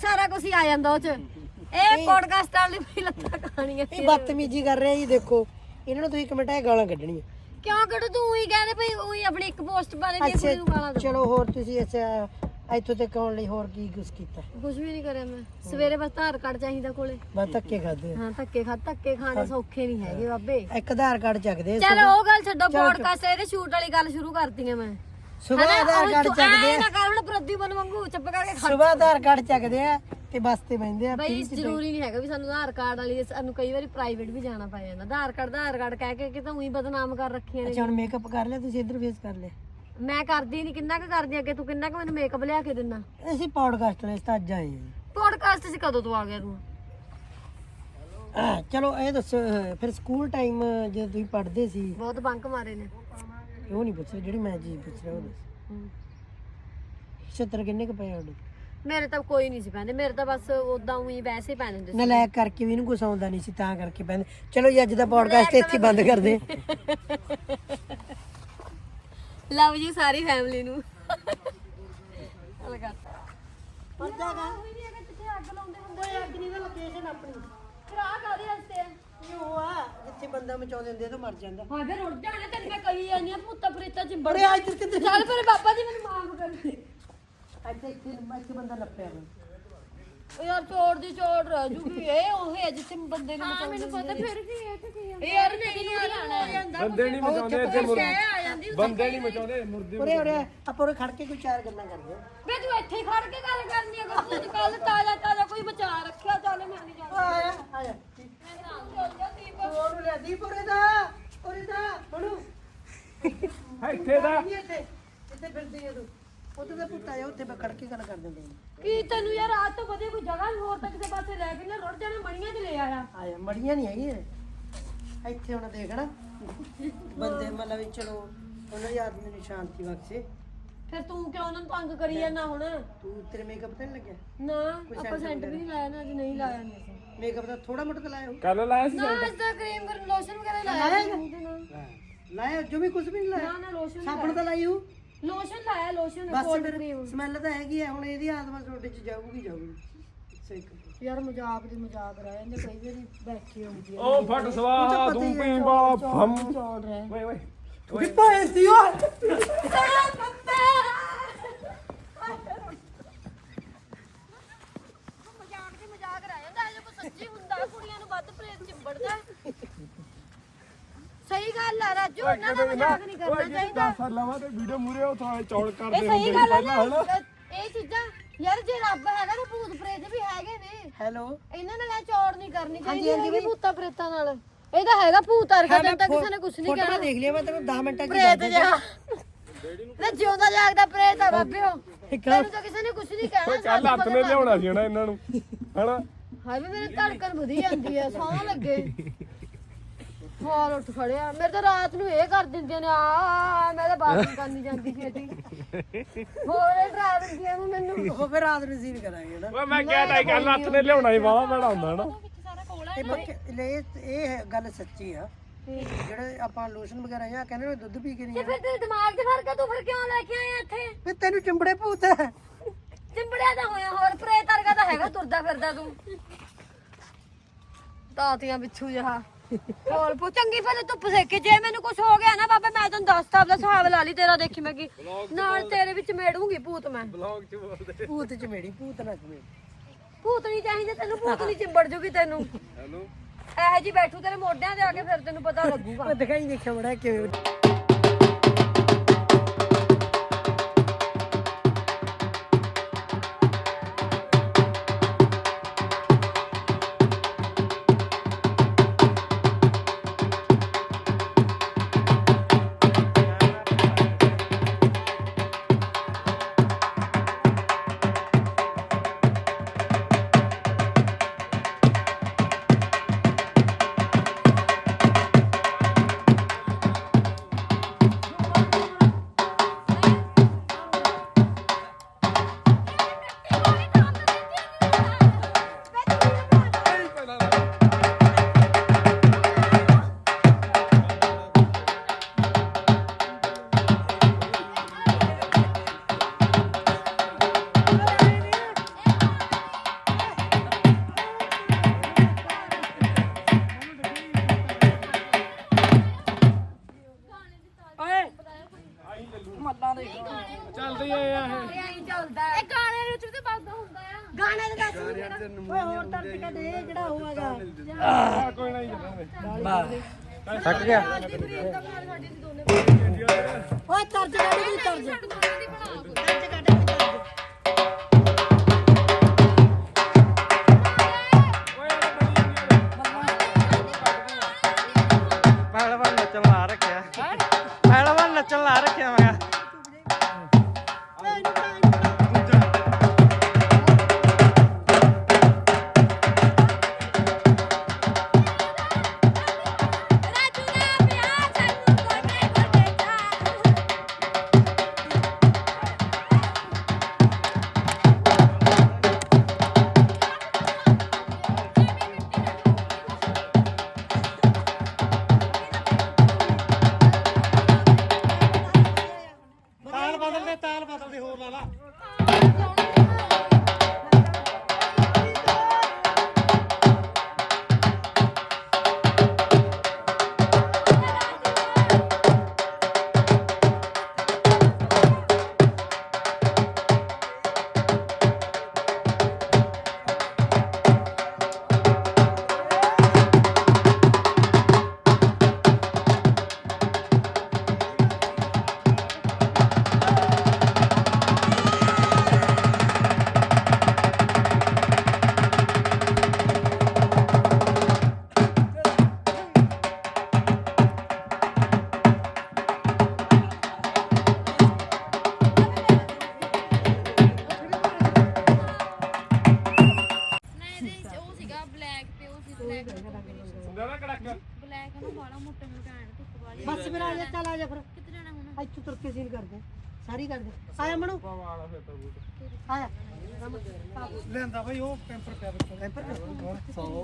ਸਾਰਾ ਕੁਝ ਹੀ ਆ ਜਾਂਦਾ ਉਹ ਚ। ਇਹ ਪੋਡਕਾਸਟ ਵਾਲੀ ਵੀ ਲੱਤਾਂ ਕਹਾਣੀਆਂ ਇਹ ਬਦਤਮੀਜੀ ਕਰ ਰਿਹਾ ਜੀ ਦੇਖੋ। ਇਹਨਾਂ ਨੂੰ ਤੁਸੀਂ ਕਮੈਂਟਾਂ 'ਚ ਗਾਲਾਂ ਕੱਢਣੀਆਂ। ਕਿਉਂ ਕੱਢ ਤੂੰ ਹੀ ਕਹਿੰਦੇ ਭਈ ਉਹੀ ਆਪਣੀ ਇੱਕ ਪੋਸਟ ਬਾਰੇ ਦੀ ਕੁੜੀ ਨੂੰ ਗਾਲਾਂ ਚਲੋ ਹੋਰ ਤੁਸੀਂ ਅੱਛਾ ਇੱਥੋਂ ਤੱਕ ਆਉਣ ਲਈ ਹੋਰ ਕੀ ਕੁਝ ਕੀਤਾ? ਕੁਝ ਵੀ ਨਹੀਂ ਕਰਿਆ ਮੈਂ। ਸਵੇਰੇ ਬਸ ਆਧਾਰ ਕਾਰਡ ਚਾਹੀਦਾ ਕੋਲੇ। ਬਸ ਧੱਕੇ ਖਾਦੇ ਹਾਂ ਧੱਕੇ ਖਾ ਧੱਕੇ ਖਾਣੇ ਸੌਖੇ ਨਹੀਂ ਹੈਗੇ ਬਾਬੇ। ਇੱਕ ਆਧਾਰ ਕਾਰਡ ਚੱਕਦੇ ਚਲ ਉਹ ਗੱਲ ਛੱਡੋ ਪੋਡਕਾਸਟ ਇਹਦੇ ਸ਼ੂਟ ਵਾਲੀ ਗੱਲ ਸ਼ੁਰੂ ਕਰਤੀ ਆ ਮੈਂ। ਸੁਬਾਹ ਆਧਾਰ ਕਾਰਡ ਚੱਕਦੇ ਐ ਨਾ ਕਰ ਹੁਣ ਪ੍ਰਦੀਪਨ ਵਾਂਗੂ ਚੁੱਪ ਕਰਕੇ ਖਾ ਸੁਬਾਹ ਆਧਾਰ ਕਾਰਡ ਚੱਕਦੇ ਆ। ਤੇ ਬੱਸ ਤੇ ਬੈਠਦੇ ਆ ਬਈ ਜ਼ਰੂਰੀ ਨਹੀਂ ਹੈਗਾ ਵੀ ਸਾਨੂੰ ਆਧਾਰ ਕਾਰਡ ਵਾਲੀ ਸਾਨੂੰ ਕਈ ਵਾਰੀ ਪ੍ਰਾਈਵੇਟ ਵੀ ਜਾਣਾ ਪੈ ਜਾਂਦਾ। ਆਧਾਰ ਕਾਰਡ ਦਾ ਆਧਾਰ ਕਾਰਡ ਕਹਿ ਕੇ ਕਿ ਤਾਂ ਉਹੀ ਬਦਨਾਮ ਕਰ ਰੱਖੀਆਂ ਨੇ। ਅੱਛਾ ਹੁਣ ਮੇਕਅਪ ਕਰ ਲਿਆ ਤੁਸੀਂ ਇੱਧਰ ਫੇਸ ਕਰ ਲਿਆ। ਮੈਂ ਕਰਦੀ ਨਹੀਂ ਕਿੰਨਾ ਕੁ ਕਰਦੀ ਅੱਗੇ? ਤੂੰ ਕਿੰਨਾ ਕੁ ਮੈਨੂੰ ਮੇਕਅਪ ਲਿਆ ਕੇ ਦਿੰਦਾ ਅਸੀਂ ਪੌਡਕਾਸਟ ਲਈ ਤਾਂ ਅੱਜ ਆਏ ਹਾਂ ਪੋਡਕਾਸਟ 'ਚ ਕਦੋਂ ਤੂੰ ਆ ਗਿਆ ਤੂੰ? ਚਲੋ ਇਹ ਦੱਸੋ ਅਹ, ਫਿਰ ਸਕੂਲ ਟਾਈਮ ਜਦੋਂ ਤੁਸੀਂ ਪੜ੍ਹਦੇ ਸੀ? ਬਹੁਤ ਬੰਕ ਮਾਰੇ ਨੇ। ਉਹ ਨਹੀਂ ਪੁੱਛਿਆ ਜਿਹੜੀ ਮੈਂ ਜੀ ਪੁੱਛ ਰਿਹਾ ਉਹ ਦੱਸ। ਹਮ। 76 ਕਿੰਨੇ ਕੁ ਪਏ ਤੁਹਾਡੇ? ਮੇਰੇ ਤਾਂ ਕੋਈ ਨਹੀਂ ਸੀ ਪੈਂਦੇ ਮੇਰੇ ਤਾਂ ਬਸ ਉਦਾਂ ਹੀ ਵੈਸੇ ਹੀ ਪੈਂਦੇ ਹੁੰਦੇ ਸੀ। ਨਲਾਇਕ ਕਰਕੇ ਵੀ ਇਹਨੂੰ ਕੁਛ ਆਉਂਦਾ ਨਹੀਂ ਸੀ ਤਾਂ ਕਰਕੇ ਪੈਂਦੇ। ਚਲੋ ਜੀ ਅੱਜ ਦਾ ਪੌਡਕਾਸਟ ਇੱਥੇ ਬੰਦ ਕਰਦੇ ਲਵ ਜੀ ਸਾਰੀ ਫੈਮਿਲੀ ਨੂੰ। ਲਗਾ ਪਰਦਾਗਾ ਕਿੱਥੇ ਅੱਗ ਲਾਉਂਦੇ ਹੁੰਦੇ ਅੱਗ ਨਹੀਂ ਦਾ ਲੋਕੇਸ਼ਨ ਆਪਣੀ। ਖਰਾ ਕਾਦੇ ਵਾਸਤੇ ਇਹ ਉਹ ਆ ਜਿੱਥੇ ਬੰਦਾ ਮਚਾਉਂਦੇ ਹੁੰਦੇ ਤਾਂ ਮਰ ਜਾਂਦਾ। ਹਾਂ ਫਿਰ ਰੁੜ ਜਾਣਾ ਤੈਨੂੰ ਮੈਂ ਕਹੀ ਜਾਂਦੀ ਆ ਭੂਤਾ ਪ੍ਰੇਤਾ ਚਿੰਬੜ ਬੜੇ ਅੱਜ ਕਿਤੇ ਚੱਲ ਫਿਰ ਬਾਬਾ ਜੀ ਮੈਨੂੰ ਮਾਫ ਕਰ ਦੇ। ਇੱਥੇ ਇੱਥੇ ਇੱਥੇ ਬੰਦਾ ਨੱਪਿਆ ਹੋਇਆ ਉਹ ਯਾਰ ਚੋੜ ਦੀ ਚੋੜ ਰਹਿ ਜੂਗੀ ਇਹ ਉਹ ਹੈ ਜਿੱਥੇ ਬੰਦੇ ਨੂੰ ਮਚਾਉਂਦੇ ਮੈਨੂੰ ਪਤਾ ਫਿਰ ਕੀ ਇਹ ਤੇ ਕੀ ਇਹ ਯਾਰ ਨਹੀਂ ਨਹੀਂ ਬੰਦੇ ਨਹੀਂ ਮਚਾਉਂਦੇ ਇੱਥੇ ਮੁਰਦੇ ਆ ਜਾਂਦੀ ਬੰਦੇ ਨਹੀਂ ਮਚਾਉਂਦੇ ਮੁਰਦੇ ਉਰੇ ਉਰੇ ਆਪਾਂ ਉਰੇ ਖੜ ਕੇ ਕੋਈ ਚਾਰ ਗੱਲਾਂ ਕਰਦੇ ਹਾਂ ਵੇ ਤੂੰ ਇੱਥੇ ਹੀ ਖੜ ਕੇ ਗੱਲ ਕਰਨੀ ਆ ਗੱਲਾਂ ਚ ਕੱਲ ਤਾਜ਼ਾ ਤਾਜ਼ਾ ਕੋਈ ਬਚਾ ਰੱਖਿਆ ਚੱਲ ਮੈਂ ਨਹੀਂ ਜਾਂਦੀ। ਆਇਆ ਆਇਆ ਮੈਂ ਤਾਂ ਚੱਲ ਜਾ ਦੀਪ ਉਹਨੂੰ ਲੈ ਦੀਪ ਉਰੇ ਦਾ ਉਰੇ ਦਾ ਬੜੂ। ਇੱਥੇ ਦਾ। ਨਹੀਂ ਇੱਥੇ। ਇੱਥੇ ਫਿਰਦੀ ਹੈ ਤੂੰ। ਉੱਥੇ ਤਾਂ ਪੁੱਤ ਆਇਆ ਉੱਥੇ ਮੈਂ ਖੜ ਕੇ ਗੱਲ ਕਰ ਦਿੰਦੇ ਕੀ ਤੈਨੂੰ ਯਾਰ ਰਾਤ ਤੋਂ ਵਧੀਆ ਕੋਈ ਜਗ੍ਹਾ ਨੀ ਹੋਰ ਤੱਕ ਕਿਸੇ ਪਾਸੇ ਲੈ ਕੇ ਨਾ ਰੁੜ ਜਾਣਾ ਮਣੀਆਂ 'ਚ ਲੈ ਆਇਆ। ਆਇਆ ਮੜੀਆਂ ਨਹੀਂ ਹੈਗੀਆਂ। ਇੱਥੇ ਹੁਣ ਦੇਖਣਾ ਬੰਦੇ ਮਤਲਬ ਵੀ ਚਲੋ ਉਹਨਾਂ ਦੀ ਆਦਮੀ ਨੂੰ ਸ਼ਾਂਤੀ ਬਖਸ਼ੇ। ਫਿਰ ਤੂੰ ਕਿਉਂ ਉਹਨਾਂ ਨੂੰ ਤੰਗ ਕਰੀ ਜਾਂਦਾ ਹੁਣ? ਤੂੰ ਤੇਰੇ ਮੇਕਅਪ ਤੇ ਨਹੀਂ ਲੱਗਿਆ? ਨਾ ਆਪਾਂ ਸੈਂਟ ਵੀ ਨਹੀਂ ਲਾਇਆ ਨਾ ਅੱਜ ਨਹੀਂ ਲਾਇਆ ਨਹੀਂ ਮੇਕਅਪ ਦਾ ਥੋੜਾ ਮੋਟਾ ਤਾਂ ਲਾਇਆ ਹੋਊ। ਕੱਲ ਲਾਇਆ ਸੀ ਨਾ ਅੱਜ ਤਾਂ ਕਰੀਮ ਕਰ ਲੋਸ਼ਨ ਵਗੈਰਾ ਲਾਇਆ ਨਹੀਂ ਨਾ। ਲਾਇਆ ਜੋ ਵੀ ਕੁਝ ਵੀ ਨਹੀਂ ਲਾਇਆ। ਨਾ ਲੋਸ਼ਨ ਸਾਬਣ ਤਾਂ ਲਾਈ ਹੋਊ। ਲੋਸ਼ਨ ਲਾਇਆ ਲੋਸ਼ਨ ਬਸ ਕੋਲਡ ਫਿਰ ਕਰੀਮ ਸਮੈਲ ਤਾਂ ਹੈਗੀ ਆ ਹੁਣ ਇਹਦੀ ਆਤਮਾ ਤੁਹਾਡੇ ਚ ਜਾਊਗੀ ਜਾਊਗੀ। ਸਿੱਖ ਯਾਰ ਮਜ਼ਾਕ ਦੀ ਮਜ਼ਾਕ ਰਹਿ ਜਾਂਦੇ ਕਈ ਵਾਰੀ ਬੈਠੀ ਹੁੰਦੀ ਉਹ ਫਟ ਸਵਾਹ ਤੂੰ ਪੀ ਬਾ ਭਮ ਚੌੜ ਰਹਿ। ਓਏ ਓਏ ਉਹਦੀ ਭੈਣ ਦੀ ਓਏ? ਮਜ਼ਾਕ ਦੀ ਮਜ਼ਾਕ ਰਹਿ ਜਾਂਦਾ ਜੇ ਕੋਈ ਸੱਚੀ ਹੁੰਦਾ ਕੁੜੀਆਂ ਨੂੰ ਵੱਧ ਪ੍ਰੇਮ ਚਿੰਬੜਦਾ। ਸਹੀ ਗੱਲ ਆ ਰਾਜੂ ਉਹਨਾਂ ਦਾ ਮਜ਼ਾਕ ਨਹੀਂ ਕਰਨਾ ਚਾਹੀਦਾ। ਸਰ ਲਾਵਾ ਤੇ ਵੀਡੀਓ ਮੂਰੇ ਉਹ ਥੋੜਾ ਚੌੜ ਕਰ ਇਹ ਦੇ ਸਹੀ ਗੱਲ ਆ ਨਾ ਇਹ ਚੀਜ਼ਾਂ ਯਾਰ ਜੇ ਰੱਬ ਹੈਗਾ ਤਾਂ ਭੂਤ ਪ੍ਰੇਤ ਵੀ ਹੈਗੇ ਨੇ। ਹੈਲੋ? ਇਹਨਾਂ ਨਾਲ ਚੌੜ ਨਹੀਂ ਕਰਨੀ ਚਾਹੀਦੀ ਹੈਗੀ। ਭੂਤਾਂ ਪ੍ਰੇਤਾਂ ਨਾਲ। ਇਹ ਤਾਂ ਹੈਗਾ ਭੂਤ ਵਰਗਾ ਤੈਨੂੰ ਤਾਂ ਕਿਸੇ ਨੇ ਕੁਝ ਨਹੀਂ ਫੋਟੋ ਦੇਖ ਲਿਆ ਮੈਂ ਤੈਨੂੰ 10 ਮਿੰਟਾਂ ਚ ਪ੍ਰੇਤ ਜਾ ਨਾ ਜਿਉਂਦਾ ਜਾਗਦਾ ਪ੍ਰੇਤ ਆ ਬਾਬਿਓ। ਤੈਨੂੰ ਤਾਂ ਕਿਸੇ ਨੇ ਕੁਝ ਨਹੀਂ ਕਹਿਣਾ ਕੱਲ ਹੱਥ ਨੇ ਲਿਆਉਣਾ ਸੀ ਹਣਾ ਇਹਨਾਂ ਨੂੰ ਹਨਾ? ਹਾਏ ਵੇ ਮੇਰੇ ਧੜਕਣ ਵਧੀ ਜਾਂਦੀ ਐ ਸੌਂ ਲੱਗੇ। ਹਾਲ ਉੱਠ ਖੜਿਆ। ਮੇਰੇ ਤਾਂ ਰਾਤ ਨੂੰ ਇਹ ਕਰ ਦਿੰਦੀਆਂ ਨੇ ਆ ਮੈਂ ਤਾਂ ਬਾਥਰੂਮ ਕਰਨੀ ਜਾਂਦੀ ਛੇਤੀ ਹੋਰ ਇਹ ਡਰਾ ਦਿੰਦੀਆਂ ਨੇ ਮੈਨੂੰ। ਉਹ ਫਿਰ ਰਾਤ ਨੂੰ ਸੀਨ ਕਰਾਂਗੇ ਨਾ ਓਏ ਮੈਂ ਕਿਹਾ ਤਾਂ ਕੱਲ ਹੱਥ ਨੇ ਲਿਆਉਣਾ ਸੀ ਬਾਵਾ ਬੜਾ ਹੁੰਦਾ ਹਨਾ। ਇਹ ਪੱਕੇ ਲੈ ਇਹ ਹੈ ਗੱਲ ਸੱਚੀ ਆ। ਜਿਹੜੇ ਆਪਾਂ ਲੋਸ਼ਨ ਵਗੈਰਾ ਜਾਂ ਕਹਿੰਦੇ ਨੇ ਦੁੱਧ ਪੀ ਕੇ ਨਹੀਂ ਤੇ ਫਿਰ ਤੇਰੇ ਦਿਮਾਗ 'ਚ ਫ਼ਰਕ ਆ ਤੂੰ ਫਿਰ ਕਿਉਂ ਲੈ ਕੇ ਆਇਆ ਇੱਥੇ? ਵੀ ਤੈਨੂੰ ਚਿੰਬੜੇ ਭੂਤ ਹੈ ਚਿੰਬੜਿਆ ਤਾਂ ਹੋਇਆ ਹੋਰ ਪ੍ਰੇਤ ਵਰਗਾ ਤਾਂ ਹੈਗਾ ਤੁਰਦਾ ਫਿਰਦਾ ਤੂੰ। ਤਾਤੀਆਂ ਪਿੱਛੂ ਜਹਾ। ਹੋਰ ਪੂ ਚੰਗੀ ਭਲੇ ਧੁੱਪ ਸੇਕੀ ਜੇ ਮੈਨੂੰ ਕੁਝ ਹੋ ਗਿਆ ਨਾ ਬਾਬਾ ਮੈਂ ਤੈਨੂੰ ਦੱਸਤਾ ਆਪਦਾ ਹਿਸਾਬ ਲਾ ਲਈ ਤੇਰਾ ਦੇਖੀ ਮੈਂ ਕੀ। ਨਾਲ ਤੇਰੇ ਵਿੱਚ ਮੇੜੂਗੀ ਭੂਤ ਮੈਂ। ਬਲੌਗ ਚ ਬੋਲਦੇ। ਭੂਤ ਚਮੇੜੀ ਭੂਤ ਨਾ ਚਮੇੜੀ ਭੂਤ ਨਹੀਂ ਚਾਹੀਦੀ ਤੈਨੂੰ ਭੂਤ ਨਹੀਂ ਚਿੰਬੜ ਜੂਗੀ ਤੈਨੂੰ। ਹੈਲੋ? ਇਹੋ ਜੀ ਬੈਠੂ ਤੇਰੇ ਮੋਢਿਆਂ ਤੇ ਆ ਕੇ ਫਿਰ ਤੈਨੂੰ ਪਤਾ ਲੱਗੂਗਾ। ਦਿਖਾਈ ਦੇਖਿਆ ਬੜਾ ਕਿਵੇਂ